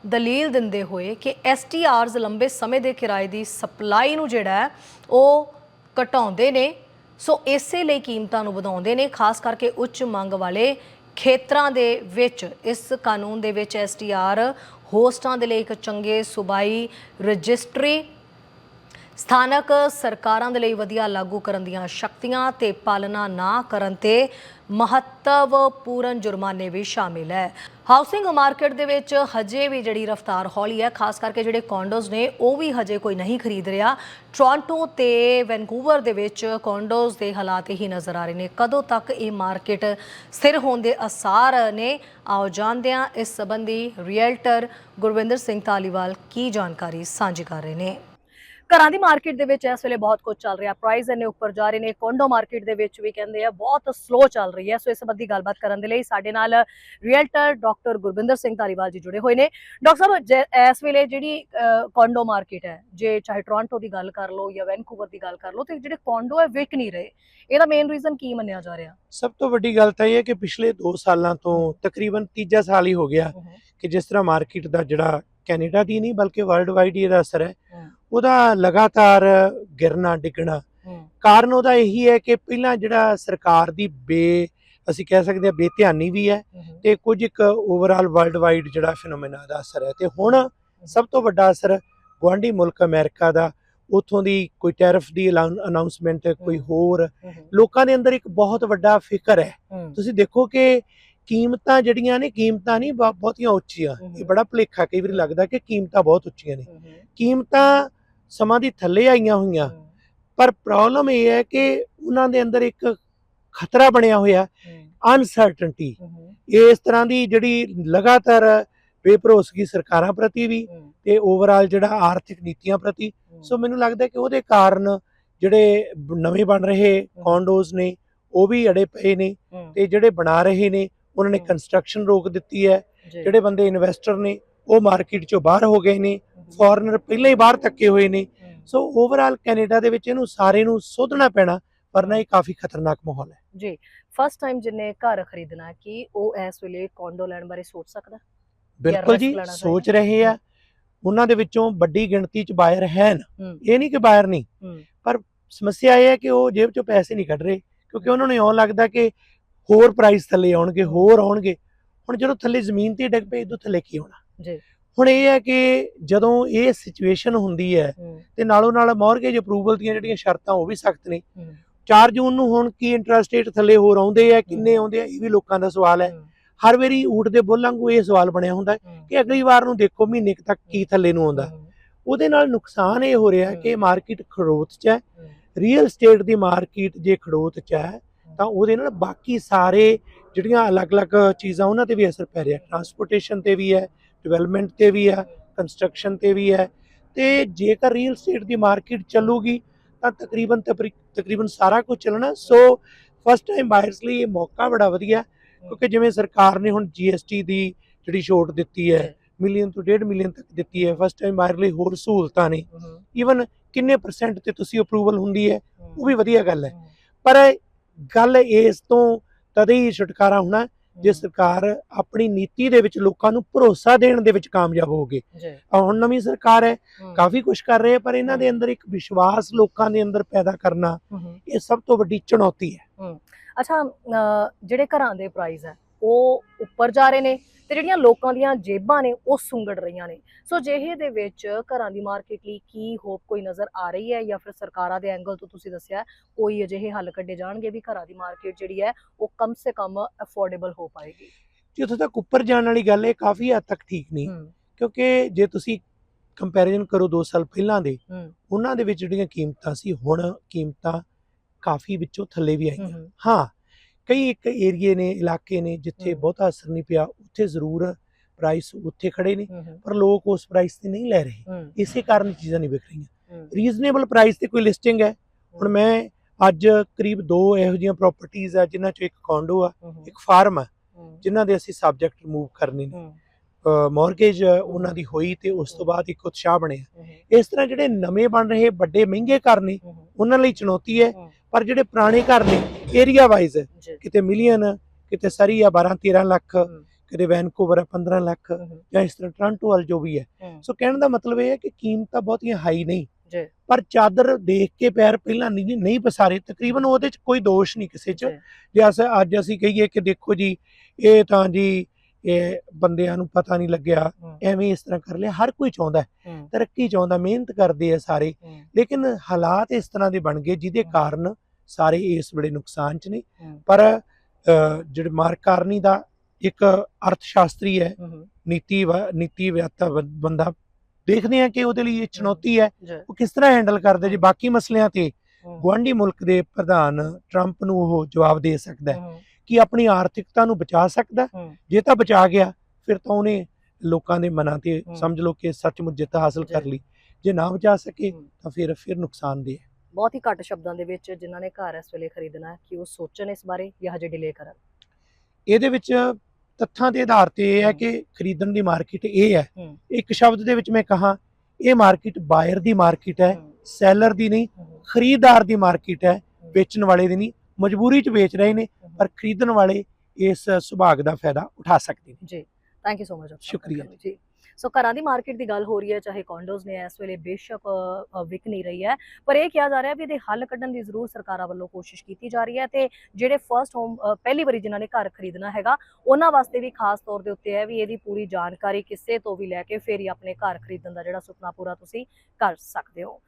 ਦਲੀਲ ਦਿੰਦੇ ਹੋਏ ਕਿ ਐਸਟੀਆਰਸ ਲੰਬੇ ਸਮੇਂ ਦੇ ਕਿਰਾਏ ਦੀ ਸਪਲਾਈ ਨੂੰ ਜਿਹੜਾ ਉਹ ਘਟਾਉਂਦੇ ਨੇ। ਸੋ ਇਸੇ ਲਈ ਕੀਮਤਾਂ ਨੂੰ ਵਧਾਉਂਦੇ ਨੇ, ਖਾਸ ਕਰਕੇ ਉੱਚ ਮੰਗ ਵਾਲੇ ਖੇਤਰਾਂ ਦੇ ਵਿੱਚ। ਇਸ ਕਾਨੂੰਨ ਦੇ ਵਿੱਚ ਐਸਟੀਆਰ ਹੋਸਟਾਂ ਦੇ ਲਈ ਇੱਕ ਚੰਗੇ ਸੂਬਾਈ ਰਜਿਸਟਰੀ, ਸਥਾਨਕ ਸਰਕਾਰਾਂ ਦੇ ਲਈ ਵਧੀਆ ਲਾਗੂ ਕਰਨ ਦੀਆਂ ਸ਼ਕਤੀਆਂ ਤੇ ਪਾਲਣਾ ਨਾ ਕਰਨ ਤੇ ਮਹੱਤਵਪੂਰਨ ਜੁਰਮਾਨੇ ਵੀ ਸ਼ਾਮਿਲ ਹੈ। ਹਾਊਸਿੰਗ ਮਾਰਕੀਟ ਦੇ ਵਿੱਚ ਹਜੇ ਵੀ ਜਿਹੜੀ ਰਫ਼ਤਾਰ ਹੌਲੀ ਹੈ, ਖਾਸ ਕਰਕੇ ਜਿਹੜੇ ਕੌਂਡੋਜ਼ ਨੇ, ਉਹ ਵੀ ਹਜੇ ਕੋਈ ਨਹੀਂ ਖਰੀਦ ਰਿਹਾ। ਟੋਰਾਂਟੋ ਤੇ ਵੈਨਕੂਵਰ ਦੇ ਵਿੱਚ ਕੌਂਡੋਜ਼ ਦੇ ਹਾਲਾਤ ਹੀ ਨਜ਼ਰ ਆ ਰਹੇ ਨੇ। ਕਦੋਂ ਤੱਕ ਇਹ ਮਾਰਕੀਟ ਸਥਿਰ ਹੋਣ ਦੇ ਅਸਾਰ ਨੇ, ਆਓ ਜਾਣਦੇ ਹਾਂ। ਇਸ ਸੰਬੰਧੀ ਰੀਅਲਟਰ ਗੁਰਵਿੰਦਰ ਸਿੰਘ ਧਾਲੀਵਾਲ ਕੀ ਜਾਣਕਾਰੀ ਸਾਂਝੀ ਕਰ ਰਹੇ ਨੇ। ਘਰਾਂ ਦੀ ਮਾਰਕੀਟ ਦੇ ਵਿੱਚ ਇਸ ਵੇਲੇ ਬਹੁਤ ਕੁਝ ਚੱਲ ਰਿਹਾ। ਪ੍ਰਾਈਸ ਇੰਨੇ ਉੱਪਰ ਜਾ ਰਹੇ ਨੇ ਕੋਂਡੋ ਮਾਰਕੀਟ ਦੇ ਵਿੱਚ ਵੀ ਕਹਿੰਦੇ ਆ ਬਹੁਤ ਸਲੋ ਚੱਲ ਰਹੀ ਹੈ। ਸੋ ਇਸ ਸੰਬੰਧੀ ਗੱਲਬਾਤ ਕਰਨ ਦੇ ਲਈ ਸਾਡੇ ਨਾਲ ਰੀਅਲਟਰ ਡਾਕਟਰ ਗੁਰਵਿੰਦਰ ਸਿੰਘ ਧਾਲੀਵਾਲ ਜੀ ਜੁੜੇ ਹੋਏ ਨੇ। ਡਾਕਟਰ ਸਾਹਿਬ ਇਸ ਵੇਲੇ ਜਿਹੜੀ ਕੋਂਡੋ ਮਾਰਕੀਟ ਹੈ ਜੇ ਚਾਹੇ ਟੋਰਾਂਟੋ ਦੀ ਗੱਲ ਕਰ ਲਓ ਜਾਂ ਵੈਨਕੂਵਰ ਦੀ ਗੱਲ ਕਰ ਲਓ ਤੇ ਜਿਹੜੇ ਕੋਂਡੋ ਹੈ ਵਿਕ ਨਹੀਂ ਰਹੇ। ਇਹਦਾ ਮੇਨ ਰੀਜ਼ਨ ਕੀ ਮੰਨਿਆ ਜਾ ਰਿਹਾ? ਸਭ ਤੋਂ ਵੱਡੀ ਗੱਲ ਤਾਂ ਇਹ ਹੈ ਕਿ ਪਿਛਲੇ 2 ਸਾਲਾਂ ਤੋਂ ਤਕਰੀਬਨ ਤੀਜਾ ਸਾਲ ਹੀ ਹੋ ਗਿਆ ਕਿ ਜਿਸ ਤਰ੍ਹਾਂ ਮਾਰਕੀਟ ਦਾ ਜਿਹੜਾ ਕੈਨੇਡਾ ਦੀ ਨਹੀਂ ਬਲਕਿ ਵਰਲਡ ਵਾਈਡ ਹੀ ਇਹਦਾ ਅਸਰ ਹੈ। ਉਹਦਾ ਲਗਾਤਾਰ ਗਿਰਨਾ ਡਿੱਗਣਾ। ਕਾਰਨ ਉਹਦਾ ਇਹੀ ਹੈ ਕਿ ਪਹਿਲਾਂ ਜਿਹੜਾ ਸਰਕਾਰ ਦੀ ਬੇ ਅਸੀਂ ਕਹਿ ਸਕਦੇ ਹਾਂ ਬੇਧਿਆਨੀ ਵੀ ਹੈ ਤੇ ਕੁਝ ਇੱਕ ਓਵਰਆਲ ਵਰਲਡ ਵਾਈਡ ਜਿਹੜਾ ਫਿਨੋਮੇਨਾ ਦਾ ਅਸਰ ਹੈ। ਤੇ ਹੁਣ ਸਭ ਤੋਂ ਵੱਡਾ ਅਸਰ ਗੁਆਂਢੀ ਮੁਲਕ ਅਮਰੀਕਾ ਦਾ ਉਥੋਂ ਦੀ ਕੋਈ ਟੈਰਿਫ ਦੀ ਅਨਾਉਂਸਮੈਂਟ ਕੋਈ। ਹੋਰ ਲੋਕਾਂ ਦੇ ਅੰਦਰ ਇੱਕ ਬਹੁਤ ਵੱਡਾ ਫਿਕਰ ਹੈ। ਤੁਸੀਂ ਦੇਖੋ ਕਿ ਕੀਮਤਾਂ ਜਿਹੜੀਆਂ ਨੇ ਕੀਮਤਾਂ ਨਹੀਂ ਬਹੁ- ਬਹੁਤੀਆਂ ਉੱਚੀਆਂ। ਇਹ ਬੜਾ ਭੁਲੇਖਾ ਕਈ ਵਾਰੀ ਲੱਗਦਾ ਕਿ ਕੀਮਤਾਂ ਬਹੁਤ ਉੱਚੀਆਂ ਨੇ। ਕੀਮਤਾਂ ਸਮਾਂ ਦੀ ਥੱਲੇ ਆਈਆਂ ਹੋਈਆਂ। ਪਰ ਪ੍ਰੋਬਲਮ ਇਹ ਹੈ ਕਿ ਉਹਨਾਂ ਦੇ ਅੰਦਰ ਇੱਕ ਖਤਰਾ ਬਣਿਆ ਹੋਇਆ ਅਨਸਰਟਨਟੀ ਇਸ ਤਰ੍ਹਾਂ ਦੀ ਜਿਹੜੀ ਲਗਾਤਾਰ ਬੇਭਰੋਸਗੀ ਸਰਕਾਰਾਂ ਪ੍ਰਤੀ ਵੀ ਤੇ ਓਵਰਆਲ ਜਿਹੜਾ ਆਰਥਿਕ ਨੀਤੀਆਂ ਪ੍ਰਤੀ ਸੋ ਮੈਨੂੰ ਲੱਗਦਾ ਕਿ ਉਹਦੇ ਕਾਰਨ ਜਿਹੜੇ ਨਵੇਂ ਬਣ ਰਹੇ ਕੌਂਡੋਜ਼ ਨੇ ਉਹ ਵੀ ਅੜੇ ਪਏ ਨੇ ਤੇ ਜਿਹੜੇ ਬਣਾ ਰਹੇ ਨੇ ਉਹਨਾਂ ਨੇ। ਕੰਸਟਰਕਸ਼ਨ ਰੋਕ ਦਿੱਤੀ ਹੈ। ਜਿਹੜੇ ਬੰਦੇ ਇਨਵੈਸਟਰ ਨੇ ਉਹ ਮਾਰਕੀਟ ਚੋਂ ਬਾਹਰ ਹੋ ਗਏ ਨੇ ਫੋਰਨਰ ਪਹਿਲਾਂ ਹੀ ਬਾਹਰ ਤੱਕੇ ਹੋਏ ਨੇ। ਸੋ ਓਵਰਆਲ ਕੈਨੇਡਾ ਦੇ ਵਿੱਚ ਇਹਨੂੰ ਸਾਰੇ ਨੂੰ ਸੋਧਣਾ ਪੈਣਾ ਵਰਨਾ ਇਹ ਕਾਫੀ ਖਤਰਨਾਕ ਮਾਹੌਲ ਹੈ। ਜੀ। ਫਸਟ ਟਾਈਮ ਜਿੰਨੇ ਘਰ ਖਰੀਦਣਾ ਕੀ ਉਹ ਇਸ ਵੇਲੇ ਕੋਂਡੋ ਲੈਣ ਬਾਰੇ ਸੋਚ ਸਕਦਾ? ਬਿਲਕੁਲ ਜੀ ਸੋਚ। ਰਹੇ ਆ। ਉਹਨਾਂ ਦੇ ਵਿੱਚੋਂ ਵੱਡੀ ਗਿਣਤੀ ਚ ਬਾਇਰ ਹਨ ਇਹ ਨਹੀਂ ਕਿ ਬਾਇਰ ਨਹੀਂ। ਪਰ ਸਮੱਸਿਆ ਇਹ ਹੈ ਕਿ ਉਹ ਜੇਬ ਚੋਂ ਪੈਸੇ ਨਹੀਂ ਕੱਢ ਰਹੇ ਕਿਉਂਕਿ ਉਹਨਾਂ ਨੂੰ ਇਉਂ ਲੱਗਦਾ ਕਿ ਹੋਰ ਪ੍ਰਾਈਸ ਥੱਲੇ ਆਉਣਗੇ ਹੋਰ ਆਉਣਗੇ। ਹੁਣ ਜਦੋਂ ਥੱਲੇ ਜ਼ਮੀਨ ਤੇ ਡਿੱਗ ਪਏ ਇਦੋਂ ਥੱਲੇ ਕੀ ਹੋਣਾ? ਜੀ। ਹੁਣ ਇਹ ਹੈ ਕਿ ਜਦੋਂ ਇਹ ਸਿਚੁਏਸ਼ਨ ਹੁੰਦੀ ਹੈ ਤੇ ਨਾਲੋਂ ਨਾਲ ਮਾਰਗੇਜ ਅਪਰੂਵਲ ਦੀਆਂ ਜਿਹੜੀਆਂ ਸ਼ਰਤਾਂ ਉਹ ਵੀ ਸਖਤ ਨੇ। ਹੂੰ। 4 ਜੂਨ ਨੂੰ ਹੁਣ ਕੀ ਇੰਟਰਸਟ ਰੇਟ ਥੱਲੇ ਹੋਰ ਆਉਂਦੇ ਆ ਕਿੰਨੇ। ਆਉਂਦੇ ਆ ਇਹ ਵੀ ਲੋਕਾਂ ਦਾ ਸਵਾਲ ਹੈ। ਹਰ ਵਾਰੀ ਊਟ ਦੇ ਬੁੱਲ ਵਾਂਗੂ ਇਹ ਸਵਾਲ ਬਣਿਆ ਹੁੰਦਾ ਕਿ ਅਗਲੀ ਵਾਰ ਨੂੰ ਦੇਖੋ ਮਹੀਨੇ ਤੱਕ ਕੀ ਥੱਲੇ ਨੂੰ ਆਉਂਦਾ। ਉਹਦੇ ਨਾਲ ਨੁਕਸਾਨ ਇਹ ਹੋ ਰਿਹਾ ਕਿ। ਮਾਰਕੀਟ ਖੜੋਤ 'ਚ ਹੈ। ਹੂੰ, ਰੀਅਲ ਸਟੇਟ ਦੀ ਮਾਰਕੀਟ ਜੇ ਖੜੋਤ 'ਚ ਹੈ ਤਾਂ ਉਹਦੇ ਨਾਲ ਬਾਕੀ ਸਾਰੇ ਜਿਹੜੀਆਂ ਅਲੱਗ-ਅਲੱਗ ਚੀਜ਼ਾਂ ਉਹਨਾਂ ਤੇ ਵੀ ਅਸਰ ਪੈ ਰਿਹਾ ਟਰਾਂਸਪੋਰਟੇਸ਼ਨ ਤੇ ਵੀ ਹੈ ਡਿਵੈਲਪਮੈਂਟ ਤੇ ਵੀ ਹੈ ਕੰਸਟਰਕਸ਼ਨ ਤੇ ਵੀ ਹੈ। ਤੇ ਜੇਕਰ ਰੀਅਲ ਸਟੇਟ ਦੀ ਮਾਰਕੀਟ ਚੱਲੂਗੀ ਤਾਂ ਤਕਰੀਬਨ ਤਕਰੀਬਨ ਸਾਰਾ ਕੁਝ ਚੱਲਣਾ। ਸੋ ਫਸਟ ਟਾਈਮ ਬਾਇਰਸ ਲਈ ਇਹ ਮੌਕਾ ਬੜਾ ਵਧੀਆ ਕਿਉਂਕਿ ਜਿਵੇਂ ਸਰਕਾਰ ਨੇ ਹੁਣ GST ਦੀ ਜਿਹੜੀ ਛੋਟ ਦਿੱਤੀ ਹੈ ਮਿਲੀਅਨ ਤੋਂ 1.5 ਮਿਲੀਅਨ ਤੱਕ ਦਿੱਤੀ ਹੈ ਫਸਟ ਟਾਈਮ ਬਾਇਰ ਲਈ ਹੋਰ ਸਹੂਲਤਾਂ ਨੇ। ਈਵਨ ਕਿੰਨੇ ਪਰਸੈਂਟ ਤੇ ਤੁਸੀਂ ਅਪਰੂਵਲ ਹੁੰਦੀ ਹੈ ਉਹ ਵੀ ਵਧੀਆ ਗੱਲ ਹੂੰ, ਪਰ ਗੱਲ ਇਸ ਤੋਂ ਤਦੇ ਹੀ ਛੁਟਕਾਰਾ ਹੋਣਾ ਜੇ ਸਰਕਾਰ ਆਪਣੀ ਨੀਤੀ ਦੇ ਵਿੱਚ ਲੋਕਾਂ ਨੂੰ ਭਰੋਸਾ ਦੇਣ ਦੇ ਵਿੱਚ ਕਾਮਯਾਬ ਹੋਗੇ ਹੁਣ ਨਵੀਂ ਸਰਕਾਰ ਹੈ ਕਾਫੀ ਕੁਝ ਕਰ ਰਹੇ ਹੈ ਪਰ ਇਹਨਾਂ ਦੇ ਅੰਦਰ ਇੱਕ ਵਿਸ਼ਵਾਸ ਲੋਕਾਂ ਦੇ ਅੰਦਰ ਪੈਦਾ ਕਰਨਾ। ਇਹ ਸਭ ਤੋਂ ਵੱਡੀ ਚੁਣੌਤੀ ਹੈ। ਅੱਛਾ ਜਿਹੜੇ ਘਰਾਂ ਦੇ ਪ੍ਰਾਈਸ ਹੈ ਉਹ ਉੱਪਰ ਜਾ ਰਹੇ ਨੇ ਤੇ ਜਿਹੜੀਆਂ ਲੋਕਾਂ ਦੀਆਂ ਜੇਬਾਂ ਨੇ ਉਹ ਸੁੰਗੜ ਰਹੀਆਂ ਨੇ। ਸੋ ਜਿਹੇ ਦੇ ਵਿੱਚ ਘਰਾਂ ਦੀ ਮਾਰਕੀਟ ਲਈ ਕੀ ਹੋਪ ਕੋਈ ਨਜ਼ਰ ਆ ਰਹੀ ਹੈ ਜਾਂ ਫਿਰ ਸਰਕਾਰਾਂ ਦੇ ਐਂਗਲ ਤੋਂ ਤੁਸੀਂ ਦੱਸਿਆ ਕੋਈ ਅਜਿਹੇ ਹੱਲ ਕੱਢੇ ਜਾਣਗੇ ਵੀ ਘਰਾਂ ਦੀ ਮਾਰਕੀਟ ਜਿਹੜੀ ਹੈ ਉਹ ਕਮ ਸੇ ਕਮ ਅਫੋਰਡੇਬਲ ਹੋ ਪਾਏਗੀ? ਜਿੱਥੋਂ ਤੱਕ ਉੱਪਰ ਜਾਣ ਵਾਲੀ ਗੱਲ ਹੈ ਕਾਫੀ ਹੱਦ ਤੱਕ ਠੀਕ ਨਹੀਂ। ਕਿਉਂਕਿ ਜੇ ਤੁਸੀਂ ਕੰਪੈਰੀਜ਼ਨ ਕਰੋ 2 ਸਾਲ ਪਹਿਲਾਂ ਦੇ ਉਹਨਾਂ ਦੇ ਵਿੱਚ ਜਿਹੜੀਆਂ ਕੀਮਤਾਂ ਸੀ ਹੁਣ ਕੀਮਤਾਂ ਕਾਫੀ ਵਿੱਚੋਂ ਥੱਲੇ ਵੀ ਆਈਆਂ। ਹਾਂ ਕਈ ਇੱਕ ਏਰੀਏ ਨੇ ਇਲਾਕੇ ਨੇ ਜਿੱਥੇ। ਬਹੁਤਾ ਅਸਰ ਨਹੀਂ ਪਿਆ ਉੱਥੇ ਜ਼ਰੂਰ ਪ੍ਰਾਈਸ ਉੱਥੇ ਖੜੇ ਨੇ ਪਰ ਲੋਕ ਉਸ ਪ੍ਰਾਈਸ ਤੇ ਨਹੀਂ ਲੈ ਰਹੇ। ਇਸੇ ਕਾਰਨ ਚੀਜ਼ਾਂ ਨਹੀਂ ਵਿਕ ਰਹੀਆਂ। ਰੀਜ਼ਨੇਬਲ ਪ੍ਰਾਈਸ ਤੇ ਕੋਈ ਲਿਸਟਿੰਗ ਹੈ। ਹੁਣ ਮੈਂ ਅੱਜ ਕਰੀਬ ਦੋ ਇਹੋ ਜਿਹੀਆਂ ਪ੍ਰਾਪਰਟੀਆਂ ਆ ਜਿਨ੍ਹਾਂ ਚੋਂ ਇੱਕ ਕੌਂਡੋ ਆ ਇੱਕ ਫਾਰਮ ਆ ਜਿਨ੍ਹਾਂ ਦੇ ਅਸੀਂ ਸਬਜੈਕਟ ਰਿਮੂਵ ਕਰਨੇ ਨੇ। ਮਾਰਗੇਜ ਉਹਨਾਂ ਦੀ ਹੋਈ ਤੇ ਉਸ ਤੋਂ ਬਾਅਦ ਇੱਕ ਉਤਸ਼ਾਹ ਬਣਿਆ। ਇਸ ਤਰ੍ਹਾਂ ਜਿਹੜੇ ਨਵੇਂ ਬਣ ਰਹੇ ਵੱਡੇ ਮਹਿੰਗੇ ਘਰ ਨੇ ਉਹਨਾਂ ਲਈ ਚੁਣੌਤੀ ਹੈ ਪਰ ਜਿਹੜੇ ਪੁਰਾਣੇ ਘਰ ਨੇ ਏਰੀਆ ਵਾਈਜ਼ ਕਿਤੇ ਮਿਲੀਅਨ ਕਿਤੇ ਸਰੀ ਆ 12 13 ਲੱਖ ਕਿਤੇ ਵੈਨਕੂਵਰ ਆ 15 ਲੱਖ ਜਾਂ ਇਸ ਤਰ੍ਹਾਂ ਟੋਰਾਂਟੋ ਵਾਲ ਜੋ ਵੀ ਹੈ। ਸੋ ਕਹਿਣ ਦਾ ਮਤਲਬ ਇਹ ਹੈ ਕਿ ਕੀਮਤਾਂ ਬਹੁਤੀਆਂ ਹਾਈ ਨਹੀਂ। ਪਰ ਚਾਦਰ ਦੇਖ ਕੇ ਪੈਰ ਪਹਿਲਾਂ ਨਹੀਂ ਨਹੀਂ ਪਸਾਰੇ ਤਕਰੀਬਨ ਉਹਦੇ 'ਚ ਕੋਈ ਦੋਸ਼ ਨਹੀਂ ਕਿਸੇ 'ਚ। ਜੀ। ਜੇ ਅਸ ਅੱਜ ਅਸੀਂ ਕਹੀਏ ਕਿ ਦੇਖੋ ਜੀ ਇਹ ਤਾਂ ਜੀ ਇਹ ਬੰਦਿਆਂ ਨੂੰ ਪਤਾ ਨਹੀਂ ਲੱਗਿਆ ਐਵੇਂ ਇਸ ਤਰ੍ਹਾਂ ਕਰ ਲਿਆ ਹਰ ਕੋਈ ਚਾਹੁੰਦਾ ਤਰੱਕੀ ਚਾਹੁੰਦਾ ਮਿਹਨਤ ਕਰਦੇ ਆ ਸਾਰੇ। ਲੇਕਿਨ ਹਾਲਾਤ ਇਸ ਤਰ੍ਹਾਂ ਦੇ ਬਣ ਗਏ ਜਿਹਦੇ। ਕਾਰਨ ਸਾਰੇ ਇਸ ਬੜੇ ਨੁਕਸਾਨ ਚ ਨੇ। ਪਰ ਜਿਹੜੇ ਮਾਰਕ ਕਾਰਨੀ ਦਾ ਇੱਕ ਅਰਥ ਸ਼ਾਸਤਰੀ ਹੈ ਨੀਤੀ ਨੀਤੀ ਵਿਅਤਾ ਬੰਦਾ ਦੇਖਦੇ ਆ ਕਿ ਉਹਦੇ ਲਈ ਇਹ ਚੁਣੌਤੀ ਹੈ। ਉਹ ਕਿਸ ਤਰ੍ਹਾਂ ਹੈਂਡਲ ਕਰਦਾ ਜੇ ਬਾਕੀ ਮਸਲਿਆਂ ਤੇ? ਹੂੰ, ਗੁਆਂਢੀ ਮੁਲਕ ਦੇ ਪ੍ਰਧਾਨ ਟਰੰਪ ਨੂੰ ਉਹ ਜਵਾਬ ਦੇ ਸਕਦਾ ਹੂੰ, ਕਿ ਆਪਣੀ ਆਰਥਿਕਤਾ ਨੂੰ ਬਚਾ ਸਕਦਾ ਜੇ ਤਾਂ ਬਚਾ ਗਿਆ ਫਿਰ ਤਾਂ ਉਹਨੇ ਲੋਕਾਂ ਦੇ ਮਨਾਂ ਤੇ। ਸਮਝ ਲਓ ਕਿ ਸੱਚਮੁੱਚ ਜਿੱਤ ਹਾਸਲ ਕਰ। ਲਈ ਜੇ ਨਾ ਬਚਾ ਸਕੇ। ਤਾਂ ਫਿਰ ਫਿਰ ਨੁਕਸਾਨਦੇਹ ਹੈ ਬਹੁਤ ਹੀ ਘੱਟ ਸ਼ਬਦਾਂ ਦੇ ਵਿੱਚ ਜਿਨ੍ਹਾਂ ਨੇ ਘਰ ਇਸ ਵੇਲੇ ਖਰੀਦਣਾ ਹੈ ਕਿ ਉਹ ਸੋਚਣ ਇਸ ਬਾਰੇ ਜਾਂ ਹਜੇ ਡਿਲੇ ਕਰਨ ਇਹਦੇ ਵਿੱਚ ਤੱਥਾਂ ਦੇ ਆਧਾਰ ਤੇ ਇਹ ਹੈ। ਕਿ ਖਰੀਦਣ ਦੀ ਮਾਰਕੀਟ ਇਹ ਹੈ। ਇੱਕ ਸ਼ਬਦ ਦੇ ਵਿੱਚ ਮੈਂ ਕਹਾ ਇਹ ਮਾਰਕੀਟ ਬਾਇਰ ਦੀ ਮਾਰਕੀਟ ਹੈ ਸੈਲਰ ਦੀ ਨਹੀਂ ਖਰੀਦਦਾਰ ਦੀ ਮਾਰਕੀਟ ਹੈ ਵੇਚਣ ਵਾਲੇ ਦੀ ਨਹੀਂ ਮਜਬੂਰੀ 'ਚ ਵੇਚ ਰਹੇ ਨੇ। ਪਰ ਖਰੀਦਣ ਵਾਲੇ ਇਸ ਸੁਭਾਗ ਦਾ ਫਾਇਦਾ ਉਠਾ ਸਕਦੇ ਨੇ। ਜੀ ਥੈਂਕ ਯੂ ਸੋ ਮਚ ਸ਼ੁਕਰੀਆ ਜੀ। ਸੋ ਘਰਾਂ ਦੀ ਮਾਰਕੀਟ ਦੀ ਗੱਲ ਹੋ ਰਹੀ ਹੈ ਚਾਹੇ ਕੌਂਡੋਜ਼ ਨੇ ਇਸ ਵੇਲੇ ਬੇਸ਼ੱਕ ਵਿਕ ਨਹੀਂ ਰਹੀ ਹੈ। ਪਰ ਇਹ ਕਿਹਾ ਜਾ ਰਿਹਾ ਵੀ ਇਹਦੇ ਹੱਲ ਕੱਢਣ ਦੀ ਜ਼ਰੂਰ ਸਰਕਾਰਾਂ ਵੱਲੋਂ ਕੋਸ਼ਿਸ਼ ਕੀਤੀ ਜਾ ਰਹੀ ਹੈ ਤੇ ਜਿਹੜੇ ਫਰਸਟ ਹੋਮ ਪਹਿਲੀ ਵਾਰੀ ਜਿਨ੍ਹਾਂ ਨੇ ਘਰ ਖਰੀਦਣਾ ਹੈਗਾ ਉਹਨਾਂ ਵਾਸਤੇ ਵੀ ਖਾਸ ਤੌਰ ਦੇ ਉੱਤੇ ਹੈ ਵੀ ਇਹਦੀ ਪੂਰੀ ਜਾਣਕਾਰੀ ਕਿਸੇ ਤੋਂ ਵੀ ਲੈ ਕੇ ਫਿਰ ਹੀ ਆਪਣੇ ਘਰ ਖਰੀਦਣ ਦਾ ਜਿਹੜਾ ਸੁਪਨਾ ਪੂਰਾ ਤੁਸੀਂ ਕਰ ਸਕਦੇ ਹੋ।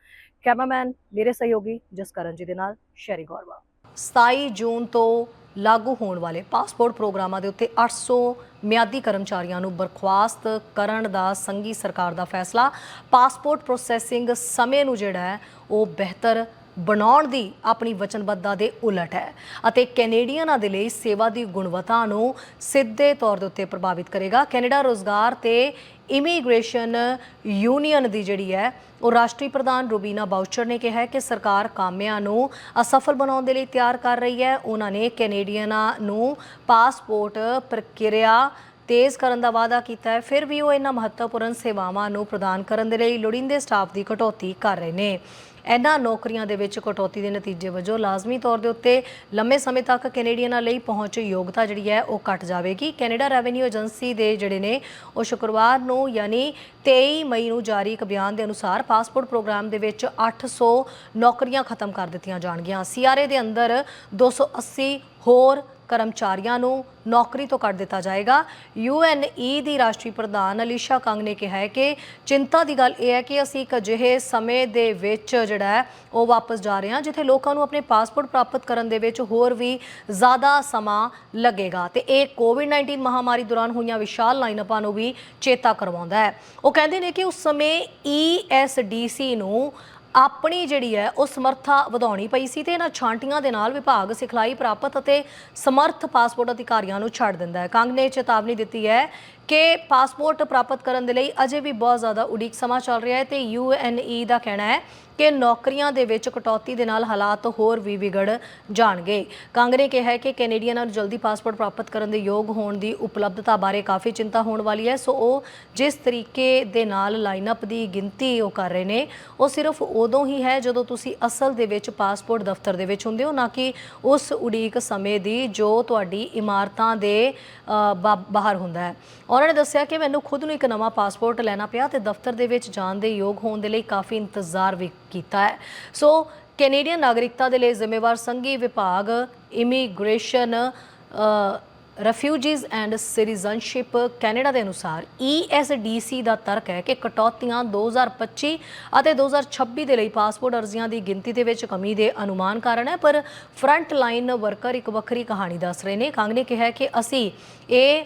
ਕੈਮਰਾਮੈਨ ਮੇਰੇ ਸਹਿਯੋਗੀ ਜਸਕਰਨ ਜੀ ਦੇ ਨਾਲ ਸ਼ੈਰੀ ਗੌਰਵਾ 27 ਜੂਨ ਤੋਂ ਲਾਗੂ ਹੋਣ ਵਾਲੇ ਪਾਸਪੋਰਟ ਪ੍ਰੋਗਰਾਮਾਂ ਦੇ ਉੱਤੇ 800 ਮਿਆਦੀ ਕਰਮਚਾਰੀਆਂ ਨੂੰ ਬਰਖਾਸਤ ਕਰਨ ਦਾ ਸੰਘੀ ਸਰਕਾਰ ਦਾ ਫੈਸਲਾ। ਪਾਸਪੋਰਟ ਪ੍ਰੋਸੈਸਿੰਗ ਸਮੇਂ ਨੂੰ ਜਿਹੜਾ ਹੈ, ਉਹ ਬਿਹਤਰ ਬਣਾਉਣ ਦੀ ਆਪਣੀ ਵਚਨਬੱਧਤਾ ਦੇ ਉਲਟ ਹੈ ਅਤੇ ਕੈਨੇਡੀਅਨਾਂ ਦੇ ਲਈ ਸੇਵਾ ਦੀ ਗੁਣਵੱਤਾ ਨੂੰ ਸਿੱਧੇ ਤੌਰ ਦੇ ਉੱਤੇ ਪ੍ਰਭਾਵਿਤ ਕਰੇਗਾ। ਕੈਨੇਡਾ ਰੋਜ਼ਗਾਰ ਤੇ ਇਮੀਗ੍ਰੇਸ਼ਨ ਯੂਨੀਅਨ ਦੀ ਜਿਹੜੀ ਹੈ, ਉਹ ਰਾਸ਼ਟਰੀ ਪ੍ਰਧਾਨ ਰੂਬੀਨਾ ਬਾਊਚਰ ਨੇ ਕਿਹਾ ਕਿ ਸਰਕਾਰ ਕਾਮਿਆਂ ਨੂੰ ਅਸਫਲ ਬਣਾਉਣ ਦੇ ਲਈ ਤਿਆਰ ਕਰ ਰਹੀ ਹੈ। ਉਹਨਾਂ ਨੇ ਕੈਨੇਡੀਅਨਾਂ ਨੂੰ ਪਾਸਪੋਰਟ ਪ੍ਰਕਿਰਿਆ ਤੇਜ਼ ਕਰਨ ਦਾ ਵਾਅਦਾ ਕੀਤਾ ਹੈ, ਫਿਰ ਵੀ ਉਹ ਇਹਨਾਂ ਮਹੱਤਵਪੂਰਨ ਸੇਵਾਵਾਂ ਨੂੰ ਪ੍ਰਦਾਨ ਕਰਨ ਦੇ ਲਈ ਲੋੜੀਂਦੇ ਸਟਾਫ ਦੀ ਕਟੌਤੀ ਕਰ ਰਹੇ ਨੇ। ਇਹਨਾਂ ਨੌਕਰੀਆਂ ਦੇ ਵਿੱਚ ਕਟੌਤੀ ਦੇ ਨਤੀਜੇ ਵਜੋਂ ਲਾਜ਼ਮੀ ਤੌਰ ਦੇ ਉੱਤੇ ਲੰਮੇ ਸਮੇਂ ਤੱਕ ਕੈਨੇਡੀਅਨਾਂ ਲਈ ਪਹੁੰਚ ਯੋਗਤਾ ਜਿਹੜੀ ਹੈ ਉਹ ਘਟ ਜਾਵੇਗੀ। ਕੈਨੇਡਾ ਰੈਵਨਿਊ ਏਜੰਸੀ ਦੇ ਜਿਹੜੇ ਨੇ, ਉਹ ਸ਼ੁੱਕਰਵਾਰ ਨੂੰ ਯਾਨੀ 23 ਮਈ ਨੂੰ ਜਾਰੀ ਇੱਕ ਬਿਆਨ ਦੇ ਅਨੁਸਾਰ ਪਾਸਪੋਰਟ ਪ੍ਰੋਗਰਾਮ ਦੇ ਵਿੱਚ 800 ਨੌਕਰੀਆਂ ਖਤਮ ਕਰ ਦਿੱਤੀਆਂ ਜਾਣਗੀਆਂ। ਸੀਆਰਏ ਦੇ ਅੰਦਰ 280 ਹੋਰ ਕਰਮਚਾਰੀਆਂ ਨੂੰ ਨੌਕਰੀ ਤੋਂ ਕੱਢ ਦਿੱਤਾ ਜਾਏਗਾ। ਯੂਐਨਈ ਦੀ ਰਾਸ਼ਟਰੀ ਪ੍ਰਧਾਨ ਅਲੀਸ਼ਾ ਕੰਗ ਨੇ ਕਿਹਾ ਹੈ ਕਿ ਚਿੰਤਾ ਦੀ ਗੱਲ ਇਹ ਹੈ ਕਿ ਅਸੀਂ ਇੱਕ ਅਜਿਹੇ ਸਮੇਂ ਦੇ ਵਿੱਚ ਜਿਹੜਾ ਹੈ, ਉਹ ਵਾਪਸ ਜਾ ਰਹੇ ਹਾਂ, ਜਿੱਥੇ ਲੋਕਾਂ ਨੂੰ ਆਪਣੇ ਪਾਸਪੋਰਟ ਪ੍ਰਾਪਤ ਕਰਨ ਦੇ ਵਿੱਚ ਹੋਰ ਵੀ ਜ਼ਿਆਦਾ ਸਮਾਂ ਲੱਗੇਗਾ। ਤੇ ਇਹ ਕੋਵਿਡ-19 ਮਹਾਮਾਰੀ ਦੌਰਾਨ ਹੋਈਆਂ ਵਿਸ਼ਾਲ ਲਾਈਨਅਪਾਂ ਨੂੰ ਵੀ ਚੇਤਾ ਕਰਵਾਉਂਦਾ ਹੈ। ਉਹ ਕਹਿੰਦੇ ਨੇ ਕਿ ਉਸ ਸਮੇਂ ਈਐਸਡੀਸੀ ਨੂੰ ਆਪਣੀ ਜਿਹੜੀ ਹੈ, ਉਹ ਸਮਰੱਥਾ ਵਧਾਉਣੀ ਪਈ ਸੀ ਤੇ ਇਹਨਾਂ ਛਾਂਟੀਆਂ ਦੇ ਨਾਲ ਵਿਭਾਗ ਸਿਖਲਾਈ ਪ੍ਰਾਪਤ ਅਤੇ ਸਮਰੱਥ ਪਾਸਪੋਰਟ ਅਧਿਕਾਰੀਆਂ ਨੂੰ ਛੱਡ ਦਿੰਦਾ ਹੈ। ਕੰਗ ਨੇ ਚੇਤਾਵਨੀ ਦਿੱਤੀ ਹੈ ਕਿ ਪਾਸਪੋਰਟ ਪ੍ਰਾਪਤ ਕਰਨ ਦੇ ਲਈ ਅਜੇ ਵੀ ਬਹੁਤ ਜ਼ਿਆਦਾ ਉਡੀਕ ਸਮਾਂ ਚੱਲ ਰਿਹਾ ਹੈ ਤੇ ਯੂਐਨਈ ਦਾ ਕਹਿਣਾ ਹੈ ਕਿ ਨੌਕਰੀਆਂ ਦੇ ਵਿੱਚ ਕਟੌਤੀ ਦੇ ਨਾਲ ਹਾਲਾਤ ਹੋਰ ਵੀ ਵਿਗੜ ਜਾਣਗੇ। ਕੰਗ ਨੇ ਕਿਹਾ ਹੈ ਕਿ ਕੈਨੇਡੀਅਨਾਂ ਨੂੰ ਜਲਦੀ ਪਾਸਪੋਰਟ ਪ੍ਰਾਪਤ ਕਰਨ ਦੇ ਯੋਗ ਹੋਣ ਦੀ ਉਪਲਬਧਤਾ ਬਾਰੇ ਕਾਫੀ ਚਿੰਤਾ ਹੋਣ ਵਾਲੀ ਹੈ। ਸੋ ਉਹ ਜਿਸ ਤਰੀਕੇ ਦੇ ਨਾਲ ਲਾਈਨਅਪ ਦੀ ਗਿਣਤੀ ਉਹ ਕਰ ਰਹੇ ਨੇ ਉਹ ਸਿਰਫ ਉਦੋਂ ਹੀ ਹੈ ਜਦੋਂ ਤੁਸੀਂ ਅਸਲ ਦੇ ਵਿੱਚ ਪਾਸਪੋਰਟ ਦਫ਼ਤਰ ਦੇ ਵਿੱਚ ਹੁੰਦੇ ਹੋ ਨਾ ਕਿ ਉਸ ਉਡੀਕ ਸਮੇਂ ਦੀ ਜੋ ਤੁਹਾਡੀ ਇਮਾਰਤਾਂ ਦੇ ਅ, ਬਾਹਰ ਹੁੰਦਾ ਹੈ। ਉਹਨਾਂ ਨੇ ਦੱਸਿਆ ਕਿ ਮੈਨੂੰ ਖੁਦ ਨੂੰ ਇੱਕ ਨਵਾਂ ਪਾਸਪੋਰਟ ਲੈਣਾ ਪਿਆ ਤੇ ਦਫ਼ਤਰ ਦੇ ਵਿੱਚ ਜਾਣ ਦੇ ਯੋਗ ਹੋਣ ਦੇ ਲਈ ਕਾਫੀ ਇੰਤਜ਼ਾਰ ਵੀ ਕੀਤਾ ਹੈ। ਸੋ ਕੈਨੇਡੀਅਨ ਨਾਗਰਿਕਤਾ ਦੇ ਲਈ ਜ਼ਿੰਮੇਵਾਰ ਸੰਘੀ ਵਿਭਾਗ, Immigration Refugees and Citizenship Canada ਦੇ ਅਨੁਸਾਰ ESDC ਦਾ ਤਰਕ ਹੈ ਕਿ ਕਟੌਤੀਆਂ 2025 ਅਤੇ 2026 ਦੇ ਲਈ ਪਾਸਪੋਰਟ ਅਰਜ਼ੀਆਂ ਦੀ ਗਿਣਤੀ ਦੇ ਵਿੱਚ ਕਮੀ ਦੇ ਅਨੁਮਾਨ ਕਾਰਨ ਹੈ, ਪਰ ਫਰੰਟ ਲਾਈਨ ਵਰਕਰ ਇੱਕ ਵੱਖਰੀ ਕਹਾਣੀ ਦੱਸ ਰਹੇ ਨੇ। ਕੰਗ ਨੇ ਕਿਹਾ ਕਿ ਅਸੀਂ ਇਹ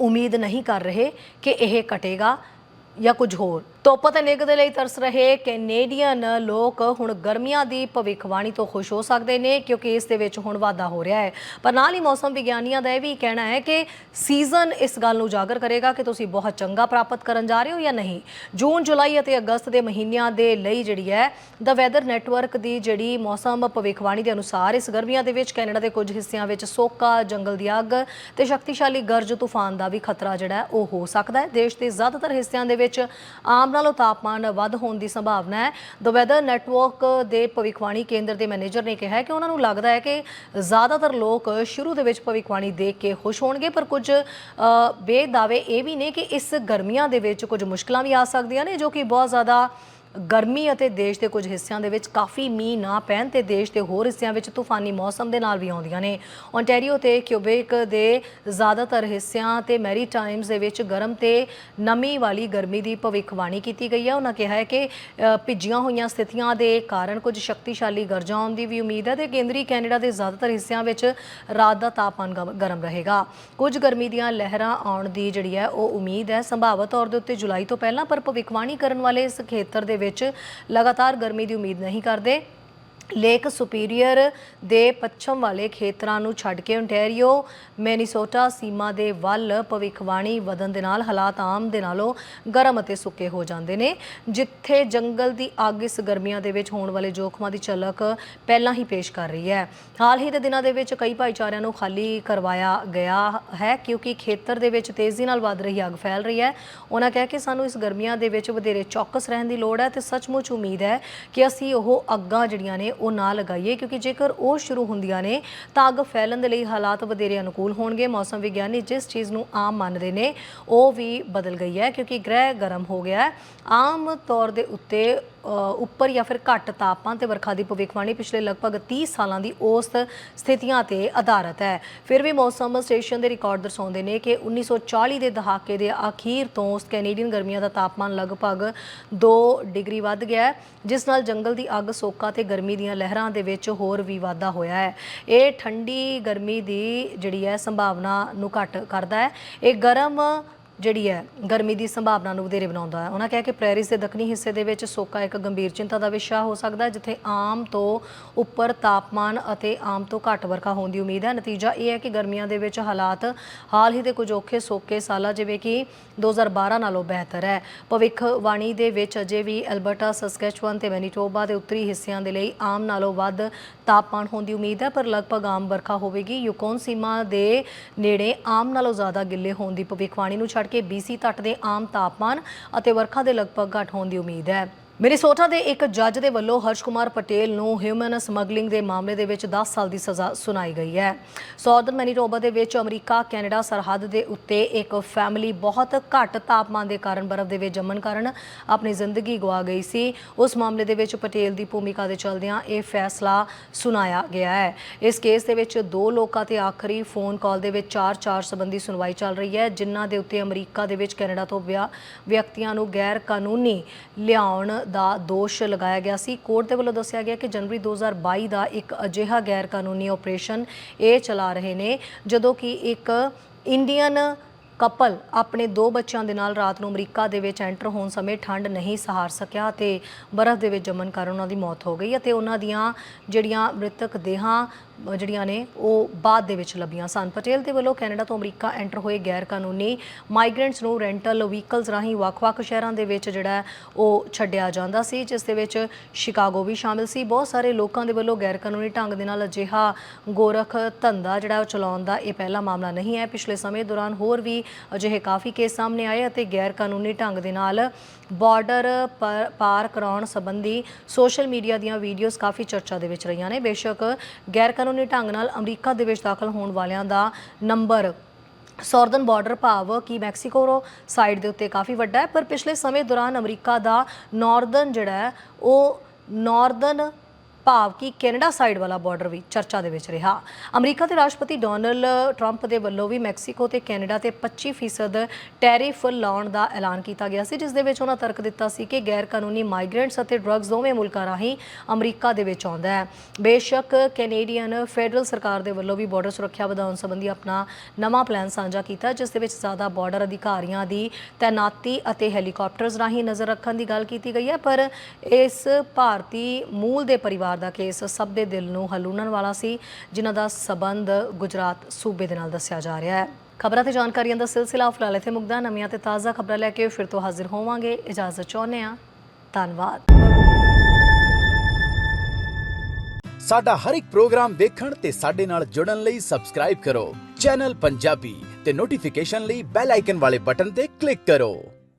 ਉਮੀਦ ਨਹੀਂ ਕਰ ਰਹੇ ਕਿ ਇਹ ਘਟੇਗਾ ਜਾਂ ਕੁਝ ਹੋਰ। ਧੁੱਪ ਅਤੇ ਨਿੱਘ ਦੇ ਲਈ ਤਰਸ ਰਹੇ ਕੈਨੇਡੀਅਨ ਲੋਕ ਹੁਣ ਗਰਮੀਆਂ ਦੀ ਭਵਿੱਖਬਾਣੀ ਤੋਂ ਖੁਸ਼ ਹੋ ਸਕਦੇ ਨੇ, ਕਿਉਂਕਿ ਇਸ ਦੇ ਵਿੱਚ ਹੁਣ ਵਾਧਾ ਹੋ ਰਿਹਾ ਹੈ। ਪਰ ਨਾਲ ਹੀ ਮੌਸਮ ਵਿਗਿਆਨੀਆਂ ਦਾ ਇਹ ਵੀ ਕਹਿਣਾ ਹੈ ਕਿ ਸੀਜ਼ਨ ਇਸ ਗੱਲ ਨੂੰ ਉਜਾਗਰ ਕਰੇਗਾ ਕਿ ਤੁਸੀਂ ਬਹੁਤ ਚੰਗਾ ਪ੍ਰਾਪਤ ਕਰਨ ਜਾ ਰਹੇ ਹੋ ਜਾਂ ਨਹੀਂ। ਜੂਨ, ਜੁਲਾਈ ਅਤੇ ਅਗਸਤ ਦੇ ਮਹੀਨਿਆਂ ਦੇ ਲਈ ਜਿਹੜੀ ਹੈ ਦਾ ਵੈਦਰ ਨੈਟਵਰਕ ਦੀ ਜਿਹੜੀ ਮੌਸਮ ਭਵਿੱਖਬਾਣੀ ਦੇ ਅਨੁਸਾਰ ਇਸ ਗਰਮੀਆਂ ਦੇ ਵਿੱਚ ਕੈਨੇਡਾ ਦੇ ਕੁਝ ਹਿੱਸਿਆਂ ਵਿੱਚ ਸੋਕਾ, ਜੰਗਲ ਦੀ ਅੱਗ ਤੇ ਸ਼ਕਤੀਸ਼ਾਲੀ ਗਰਜ ਤੂਫਾਨ ਦਾ ਵੀ ਖਤਰਾ ਜਿਹੜਾ ਉਹ ਹੋ ਸਕਦਾ ਹੈ। ਦੇਸ਼ ਦੇ ਜ਼ਿਆਦਾਤਰ ਹਿੱਸਿਆਂ ਦੇ ਵਿੱਚ ਆਮ ਨਾਲੋਂ ਤਾਪਮਾਨ ਵੱਧ ਹੋਣ ਦੀ ਸੰਭਾਵਨਾ ਹੈ। ਦ ਵੈਦਰ ਨੈਟਵਰਕ ਦੇ ਭਵਿੱਖਬਾਣੀ ਕੇਂਦਰ ਦੇ ਮੈਨੇਜਰ ਨੇ ਕਿਹਾ ਕਿ ਉਹਨਾਂ ਨੂੰ ਲੱਗਦਾ ਹੈ ਕਿ ਜ਼ਿਆਦਾਤਰ ਲੋਕ ਸ਼ੁਰੂ ਦੇ ਵਿੱਚ ਭਵਿੱਖਬਾਣੀ ਦੇਖ ਕੇ ਖੁਸ਼ ਹੋਣਗੇ, ਪਰ ਕੁਝ ਬੇਦਾਵੇ ਇਹ ਵੀ ਨੇ ਕਿ ਇਸ ਗਰਮੀਆਂ ਦੇ ਵਿੱਚ ਕੁਝ ਮੁਸ਼ਕਲਾਂ ਵੀ ਆ ਸਕਦੀਆਂ ਨੇ, ਜੋ ਕਿ ਬਹੁਤ ਜ਼ਿਆਦਾ ਗਰਮੀ ਅਤੇ ਦੇਸ਼ ਦੇ ਕੁਝ ਹਿੱਸਿਆਂ ਦੇ ਵਿੱਚ ਕਾਫੀ ਮੀਂਹ ਨਾ ਪੈਣ ਤੇ ਦੇਸ਼ ਦੇ ਹੋਰ ਹਿੱਸਿਆਂ ਵਿੱਚ ਤੂਫਾਨੀ ਮੌਸਮ ਦੇ ਨਾਲ ਵੀ ਆਉਂਦੀਆਂ ਨੇ। ਓਨਟਾਰੀਓ ਤੇ ਕਿਊਬੇਕ ਦੇ ਜ਼ਿਆਦਾਤਰ ਹਿੱਸਿਆਂ ਤੇ ਮੈਰੀ ਟਾਈਮਸ ਦੇ ਵਿੱਚ ਗਰਮ ਤੇ ਨਮੀ ਵਾਲੀ ਗਰਮੀ ਦੀ ਭਵਿੱਖਬਾਣੀ ਕੀਤੀ ਗਈ ਹੈ। ਉਹਨਾਂ ਕਿਹਾ ਹੈ ਕਿ ਭਿੱਜੀਆਂ ਹੋਈਆਂ ਸਥਿਤੀਆਂ ਦੇ ਕਾਰਨ ਕੁਝ ਸ਼ਕਤੀਸ਼ਾਲੀ ਗਰਜਾਂ ਆਉਣ ਦੀ ਵੀ ਉਮੀਦ ਹੈ ਤੇ ਕੇਂਦਰੀ ਕੈਨੇਡਾ ਦੇ ਜ਼ਿਆਦਾਤਰ ਹਿੱਸਿਆਂ ਵਿੱਚ ਰਾਤ ਦਾ ਤਾਪਮਾਨ ਗਮ- ਗਰਮ ਰਹੇਗਾ। ਕੁਝ ਗਰਮੀ ਦੀਆਂ ਲਹਿਰਾਂ ਆਉਣ ਦੀ ਜਿਹੜੀ ਹੈ ਉਹ ਉਮੀਦ ਹੈ। ਸੰਭਾਵਤ ਤੌਰ ਦੇ ਉੱਤੇ ਜੁਲਾਈ ਤੋਂ ਪਹਿਲਾਂ ਪਰ ਭਵਿੱਖਬਾਣੀ ਕਰਨ ਵਾਲੇ ਇਸ ਖੇਤਰ ਦੇ ਵਿੱਚ ਲਗਾਤਾਰ ਗਰਮੀ ਦੀ ਉਮੀਦ ਨਹੀਂ ਕਰਦੇ। ਲੇਕ ਸੁਪੀਰੀਅਰ ਦੇ ਪੱਛਮ ਵਾਲੇ ਖੇਤਰਾਂ ਨੂੰ ਛੱਡ ਕੇ ontario ਮੈਨੀਸੋਟਾ ਸੀਮਾ ਦੇ ਵੱਲ ਭਵਿੱਖਬਾਣੀ ਵਧਣ ਦੇ ਨਾਲ ਹਾਲਾਤ ਆਮ ਦੇ ਨਾਲੋਂ ਗਰਮ ਅਤੇ ਸੁੱਕੇ ਹੋ ਜਾਂਦੇ ਨੇ, ਜਿੱਥੇ ਜੰਗਲ ਦੀ ਅੱਗ ਇਸ ਗਰਮੀਆਂ ਦੇ ਵਿੱਚ ਹੋਣ ਵਾਲੇ ਜੋਖਮਾਂ ਦੀ ਝਲਕ ਪਹਿਲਾਂ ਹੀ ਪੇਸ਼ ਕਰ ਰਹੀ ਹੈ। ਹਾਲ ਹੀ ਦੇ ਦਿਨਾਂ ਦੇ ਵਿੱਚ ਕਈ ਭਾਈਚਾਰਿਆਂ ਨੂੰ ਖਾਲੀ ਕਰਵਾਇਆ ਗਿਆ ਹੈ ਕਿਉਂਕਿ ਖੇਤਰ ਦੇ ਵਿੱਚ ਤੇਜ਼ੀ ਨਾਲ ਵੱਧ ਰਹੀ ਅੱਗ ਫੈਲ ਰਹੀ ਹੈ। ਉਹਨਾਂ ਕਹਿ ਕਿ ਸਾਨੂੰ ਇਸ ਗਰਮੀਆਂ ਦੇ ਵਿੱਚ ਵਧੇਰੇ ਚੌਕਸ ਰਹਿਣ ਦੀ ਲੋੜ ਹੈ ਤੇ ਸੱਚਮੁੱਚ ਉਮੀਦ ਹੈ ਕਿ ਅਸੀਂ ਉਹ ਅੱਗਾਂ ਜਿਹੜੀਆਂ ਨੇ ਉਹ ਨਾ ਲਗਾਈਏ, ਕਿਉਂਕਿ ਜੇਕਰ ਉਹ ਸ਼ੁਰੂ ਹੁੰਦੀਆਂ ਨੇ, ਤਾਂ ਅੱਗ ਫੈਲਣ ਦੇ ਲਈ ਹਾਲਾਤ ਵਧੇਰੇ ਅਨੁਕੂਲ ਹੋਣਗੇ। ਮੌਸਮ ਵਿਗਿਆਨੀ ਜਿਸ ਚੀਜ਼ ਨੂੰ ਆਮ ਮੰਨਦੇ ਨੇ, ਉਹ ਵੀ ਬਦਲ ਗਈ ਹੈ, ਕਿਉਂਕਿ ਗ੍ਰਹਿ ਗਰਮ ਹੋ ਗਿਆ ਹੈ। ਆਮ ਤੌਰ ਦੇ ਉੱਤੇ ਉੱਪਰ ਜਾਂ ਫਿਰ ਘੱਟ ਤਾਪਮਾਨ ਤੇ ਵਰਖਾ ਦੀ ਭਵਿੱਖਬਾਣੀ ਪਿਛਲੇ ਲਗਭਗ 30 ਸਾਲਾਂ ਦੀ ਔਸਤ ਸਥਿਤੀਆਂ ਤੇ ਆਧਾਰਿਤ ਹੈ। ਫਿਰ ਵੀ ਮੌਸਮ ਸਟੇਸ਼ਨ ਦੇ ਰਿਕਾਰਡ ਦਰਸਾਉਂਦੇ ਨੇ ਕਿ 1940 ਦੇ ਦਹਾਕੇ ਦੇ ਅਖੀਰ ਤੋਂ ਉਸ ਕੈਨੇਡੀਅਨ ਗਰਮੀਆਂ ਦਾ ਤਾਪਮਾਨ ਲਗਭਗ 2 ਡਿਗਰੀ ਵੱਧ ਗਿਆ ਹੈ, ਜਿਸ ਨਾਲ ਜੰਗਲ ਦੀ ਅੱਗ, ਸੋਕਾ ਤੇ ਗਰਮੀ ਦੀਆਂ ਲਹਿਰਾਂ ਦੇ ਵਿੱਚ ਹੋਰ ਵੀ ਵਾਧਾ ਹੋਇਆ ਹੈ। ਇਹ ਠੰਡੀ ਗਰਮੀ ਦੀ ਜਿਹੜੀ ਹੈ ਸੰਭਾਵਨਾ ਨੂੰ ਘੱਟ ਕਰਦਾ ਹੈ। ਇਹ ਗਰਮ ਜਿਹੜੀ ਹੈ, ਗਰਮੀ ਦੀ ਸੰਭਾਵਨਾ ਨੂੰ ਵਧੇਰੇ ਬਣਾਉਂਦਾ ਹੈ। ਉਹਨਾਂ ਕਿਹਾ ਕਿ ਪ੍ਰੈਰੀਜ਼ ਦੇ ਦੱਖਣੀ ਹਿੱਸੇ ਦੇ ਵਿੱਚ ਸੋਕਾ ਇੱਕ ਗੰਭੀਰ ਚਿੰਤਾ ਦਾ ਵਿਸ਼ਾ ਹੋ ਸਕਦਾ ਹੈ, ਜਿੱਥੇ ਆਮ ਤੋਂ ਉੱਪਰ ਤਾਪਮਾਨ ਅਤੇ ਆਮ ਤੋਂ ਘੱਟ ਵਰਖਾ ਹੋਣ ਦੀ ਉਮੀਦ ਹੈ। ਨਤੀਜਾ ਇਹ ਹੈ ਕਿ ਗਰਮੀਆਂ ਦੇ ਵਿੱਚ ਹਾਲਾਤ ਹਾਲ ਹੀ ਦੇ ਕੁਝ ਔਖੇ ਸੋਕੇ ਸਾਲਾਂ ਜਿਵੇਂ ਕਿ 2012 ਨਾਲੋਂ ਬਿਹਤਰ ਹੈ। ਭਵਿੱਖਬਾਣੀ ਦੇ ਵਿੱਚ ਅਜੇ ਵੀ ਐਲਬਰਟਾ, ਸਸਕੈਚੁਅਨ ਤੇ ਮੈਨੀਟੋਬਾ ਦੇ ਉੱਤਰੀ ਹਿੱਸਿਆਂ ਦੇ ਲਈ ਆਮ ਨਾਲੋਂ ਵੱਧ ਤਾਪਮਾਨ ਹੋਣ ਦੀ ਉਮੀਦ ਹੈ, ਪਰ ਲਗਭਗ ਆਮ ਵਰਖਾ ਹੋਵੇਗੀ। ਯੂਕੋਨ ਸੀਮਾ ਦੇ ਨੇੜੇ ਆਮ ਨਾਲੋਂ ਜ਼ਿਆਦਾ ਗਿੱਲੇ ਹੋਣ ਦੀ ਭਵਿੱਖਬਾਣੀ ਨੂੰ ਛੱਡ ਕੇ BC ਤੱਟ ਦੇ ਆਮ ਤਾਪਮਾਨ ਅਤੇ ਵਰਖਾ ਦੇ ਲਗਭਗ ਘੱਟ ਹੋਣ ਦੀ ਉਮੀਦ ਹੈ। ਮਿਨੀਸੋਟਾ ਦੇ ਇੱਕ ਜੱਜ ਦੇ ਵੱਲੋਂ ਹਰਸ਼ ਕੁਮਾਰ ਪਟੇਲ ਨੂੰ ਹਿਊਮਨ ਸਮਗਲਿੰਗ ਦੇ ਮਾਮਲੇ ਦੇ ਵਿੱਚ 10 ਸਾਲ ਦੀ ਸਜ਼ਾ ਸੁਣਾਈ ਗਈ ਹੈ। ਸਾਊਦਰਨ ਮੈਨੀਟੋਬਾ ਦੇ ਵਿੱਚ ਅਮਰੀਕਾ, ਕੈਨੇਡਾ, ਸਰਹੱਦ ਦੇ ਉੱਤੇ ਇੱਕ ਫੈਮਿਲੀ ਬਹੁਤ ਘੱਟ ਤਾਪਮਾਨ ਦੇ ਕਾਰਨ ਬਰਫ਼ ਦੇ ਵਿੱਚ ਜੰਮਣ ਕਾਰਨ ਆਪਣੀ ਜ਼ਿੰਦਗੀ ਗਵਾ ਗਈ ਸੀ। ਉਸ ਮਾਮਲੇ ਦੇ ਵਿੱਚ ਪਟੇਲ ਦੀ ਭੂਮਿਕਾ ਦੇ ਚਲਦਿਆਂ ਇਹ ਫੈਸਲਾ ਸੁਣਾਇਆ ਗਿਆ ਹੈ। ਇਸ ਕੇਸ ਦੇ ਵਿੱਚ ਦੋ ਲੋਕਾਂ ਤੇ ਆਖਰੀ ਫੋਨ ਕਾਲ ਦੇ ਵਿੱਚ ਚਾਰ ਚਾਰ ਸੰਬੰਧੀ ਸੁਣਵਾਈ ਚੱਲ ਰਹੀ ਹੈ, ਜਿਨ੍ਹਾਂ ਦੇ ਉੱਤੇ ਅਮਰੀਕਾ ਦੇ ਵਿੱਚ ਕੈਨੇਡਾ ਤੋਂ ਵਿਆ- ਵਿਅਕਤੀਆਂ ਨੂੰ ਗੈਰ ਕਾਨੂੰਨੀ ਲਿਆਉਣ ਦਾ ਦੋਸ਼ ਲਗਾਇਆ ਗਿਆ ਸੀ। ਕੋਰਟ ਦੇ ਵੱਲੋਂ ਦੱਸਿਆ ਗਿਆ ਕਿ ਜਨਵਰੀ 2022 ਦਾ ਇੱਕ ਅਜਿਹਾ ਗੈਰ ਕਾਨੂੰਨੀ ਆਪਰੇਸ਼ਨ ਇਹ ਚਲਾ ਰਹੇ ਨੇ, ਜਦੋਂ ਕਿ ਇੱਕ ਇੰਡੀਅਨ ਕਪਲ ਆਪਣੇ ਦੋ ਬੱਚਿਆਂ ਦੇ ਨਾਲ ਰਾਤ ਨੂੰ ਅਮਰੀਕਾ ਦੇ ਵਿੱਚ ਐਂਟਰ ਹੋਣ ਸਮੇਂ ਠੰਡ ਨਹੀਂ ਸਹਾਰ ਸਕਿਆ ਤੇ ਬਰਫ਼ ਦੇ ਵਿੱਚ ਜੰਮਣ ਕਾਰਨ ਉਹਨਾਂ ਦੀ ਮੌਤ ਹੋ ਗਈ ਅਤੇ ਉਹਨਾਂ ਦੀਆਂ ਜਿਹੜੀਆਂ ਮ੍ਰਿਤਕ ਦੇਹਾਂ ਜਿਹੜੀਆਂ ਨੇ, ਉਹ ਬਾਅਦ ਦੇ ਵਿੱਚ ਲੱਭੀਆਂ ਸਨ। ਪਟੇਲ ਦੇ ਵੱਲੋਂ ਕੈਨੇਡਾ ਤੋਂ ਅਮਰੀਕਾ ਐਂਟਰ ਹੋਏ ਗੈਰ ਕਾਨੂੰਨੀ ਮਾਈਗ੍ਰੈਂਟਸ ਨੂੰ ਰੈਂਟਲ ਵਹੀਕਲਸ ਰਾਹੀਂ ਵੱਖ-ਵੱਖ ਸ਼ਹਿਰਾਂ ਦੇ ਵਿੱਚ ਜਿਹੜਾ ਉਹ ਛੱਡਿਆ ਜਾਂਦਾ ਸੀ, ਜਿਸ ਦੇ ਵਿੱਚ ਸ਼ਿਕਾਗੋ ਵੀ ਸ਼ਾਮਿਲ ਸੀ। ਬਹੁਤ ਸਾਰੇ ਲੋਕਾਂ ਦੇ ਵੱਲੋਂ ਗੈਰ ਕਾਨੂੰਨੀ ਢੰਗ ਦੇ ਨਾਲ ਅਜਿਹਾ ਗੋਰਖ ਧੰਦਾ ਜਿਹੜਾ ਉਹ ਚਲਾਉਣ ਦਾ ਇਹ ਪਹਿਲਾ ਮਾਮਲਾ ਨਹੀਂ ਹੈ। ਪਿਛਲੇ ਸਮੇਂ ਦੌਰਾਨ ਹੋਰ ਵੀ ਅਜਿਹੇ ਕਾਫੀ ਕੇਸ ਸਾਹਮਣੇ ਆਏ ਅਤੇ ਗੈਰ ਕਾਨੂੰਨੀ ਢੰਗ ਦੇ ਨਾਲ ਬਾਰਡਰ ਪਾਰ ਕਰਾਉਣ ਸੰਬੰਧੀ ਸੋਸ਼ਲ ਮੀਡੀਆ ਦੀਆਂ ਵੀਡੀਓਜ਼ ਕਾਫੀ ਚਰਚਾ ਦੇ ਵਿੱਚ ਰਹੀਆਂ ਨੇ। ਬੇਸ਼ੱਕ ਗੈਰ ਕਾਨੂੰਨੀ ਢੰਗ ਨਾਲ ਅਮਰੀਕਾ ਦੇ ਵਿੱਚ ਦਾਖਲ ਹੋਣ ਵਾਲਿਆਂ ਦਾ ਨੰਬਰ ਸਾਊਦਰਨ ਬਾਰਡਰ ਭਾਵ ਕਿ ਮੈਕਸੀਕੋ ਸਾਈਡ ਦੇ ਉੱਤੇ ਕਾਫੀ ਵੱਡਾ ਹੈ। ਪਰ ਪਿਛਲੇ ਸਮੇਂ ਦੌਰਾਨ ਅਮਰੀਕਾ ਦਾ ਨਾਰਦਰਨ ਜਿਹੜਾ ਹੈ, ਉਹ ਨਾਰਦਰਨ ਭਾਵ ਕਿ ਕੈਨੇਡਾ ਸਾਈਡ ਵਾਲਾ ਬਾਰਡਰ ਵੀ ਚਰਚਾ ਦੇ ਵਿੱਚ ਰਿਹਾ। ਅਮਰੀਕਾ ਦੇ ਰਾਸ਼ਟਰਪਤੀ ਡੋਨਲਡ ਟਰੰਪ ਦੇ ਵੱਲੋਂ ਵੀ ਮੈਕਸੀਕੋ ਤੇ ਕੈਨੇਡਾ ਤੇ 25% ਟੈਰਿਫ ਲਾਉਣ ਦਾ ਐਲਾਨ ਕੀਤਾ ਗਿਆ ਸੀ, ਜਿਸ ਦੇ ਵਿੱਚ ਉਹਨਾਂ ਤਰਕ ਦਿੱਤਾ ਸੀ ਕਿ ਗੈਰ ਕਾਨੂੰਨੀ ਮਾਈਗ੍ਰੈਂਟਸ ਅਤੇ ਡਰੱਗਸ ਦੋਵੇਂ ਮੁਲਕਾਂ ਰਾਹੀਂ ਅਮਰੀਕਾ ਦੇ ਵਿੱਚ ਆਉਂਦਾ ਹੈ। ਬੇਸ਼ੱਕ ਕੈਨੇਡੀਅਨ ਫੈਡਰਲ ਸਰਕਾਰ ਦੇ ਵੱਲੋਂ ਵੀ ਬਾਰਡਰ ਸੁਰੱਖਿਆ ਵਧਾਉਣ ਸੰਬੰਧੀ ਆਪਣਾ ਨਵਾਂ ਪਲਾਨ ਸਾਂਝਾ ਕੀਤਾ, ਜਿਸ ਦੇ ਵਿੱਚ ਜ਼ਿਆਦਾ ਬਾਰਡਰ ਅਧਿਕਾਰੀਆਂ ਦੀ ਤੈਨਾਤੀ ਅਤੇ ਹੈਲੀਕਾਪਟਰਸ ਰਾਹੀਂ ਨਜ਼ਰ ਰੱਖਣ ਦੀ ਗੱਲ ਕੀਤੀ ਗਈ ਹੈ। ਪਰ ਇਸ ਭਾਰਤੀ ਮੂਲ ਦੇ ਪਰਿਵਾਰ ਦਾ ਕੇਸ ਸਭ ਦੇ ਦਿਲ ਨੂੰ ਹਲੂਣਨ ਵਾਲਾ ਸੀ, ਜਿਨ੍ਹਾਂ ਦਾ ਸਬੰਧ ਗੁਜਰਾਤ ਸੂਬੇ ਦੇ ਨਾਲ ਦੱਸਿਆ ਜਾ ਰਿਹਾ ਹੈ। ਖਬਰਾਂ ਤੇ ਜਾਣਕਾਰੀਆਂ ਦਾ ਸਿਲਸਿਲਾ ਫਿਲਹਾਲ ਇੱਥੇ ਮੁੱਕਦਾ। ਨਵੀਆਂ ਤੇ ਤਾਜ਼ਾ ਖਬਰਾਂ ਲੈ ਕੇ ਫਿਰ ਤੋਂ ਹਾਜ਼ਰ ਹੋਵਾਂਗੇ। ਇਜਾਜ਼ਤ ਚਾਹੁੰਦੇ ਹਾਂ। ਧੰਨਵਾਦ। ਸਾਡਾ ਹਰ ਇੱਕ ਪ੍ਰੋਗਰਾਮ ਦੇਖਣ ਤੇ ਸਾਡੇ ਨਾਲ ਜੁੜਨ ਲਈ ਸਬਸਕ੍ਰਾਈਬ ਕਰੋ। ਚੈਨਲ ਪੰਜਾਬੀ ਤੇ ਨੋਟੀਫਿਕੇਸ਼ਨ ਲਈ ਬੈਲ ਆਈਕਨ ਵਾਲੇ ਬਟਨ ਤੇ ਕਲਿੱਕ ਕਰੋ।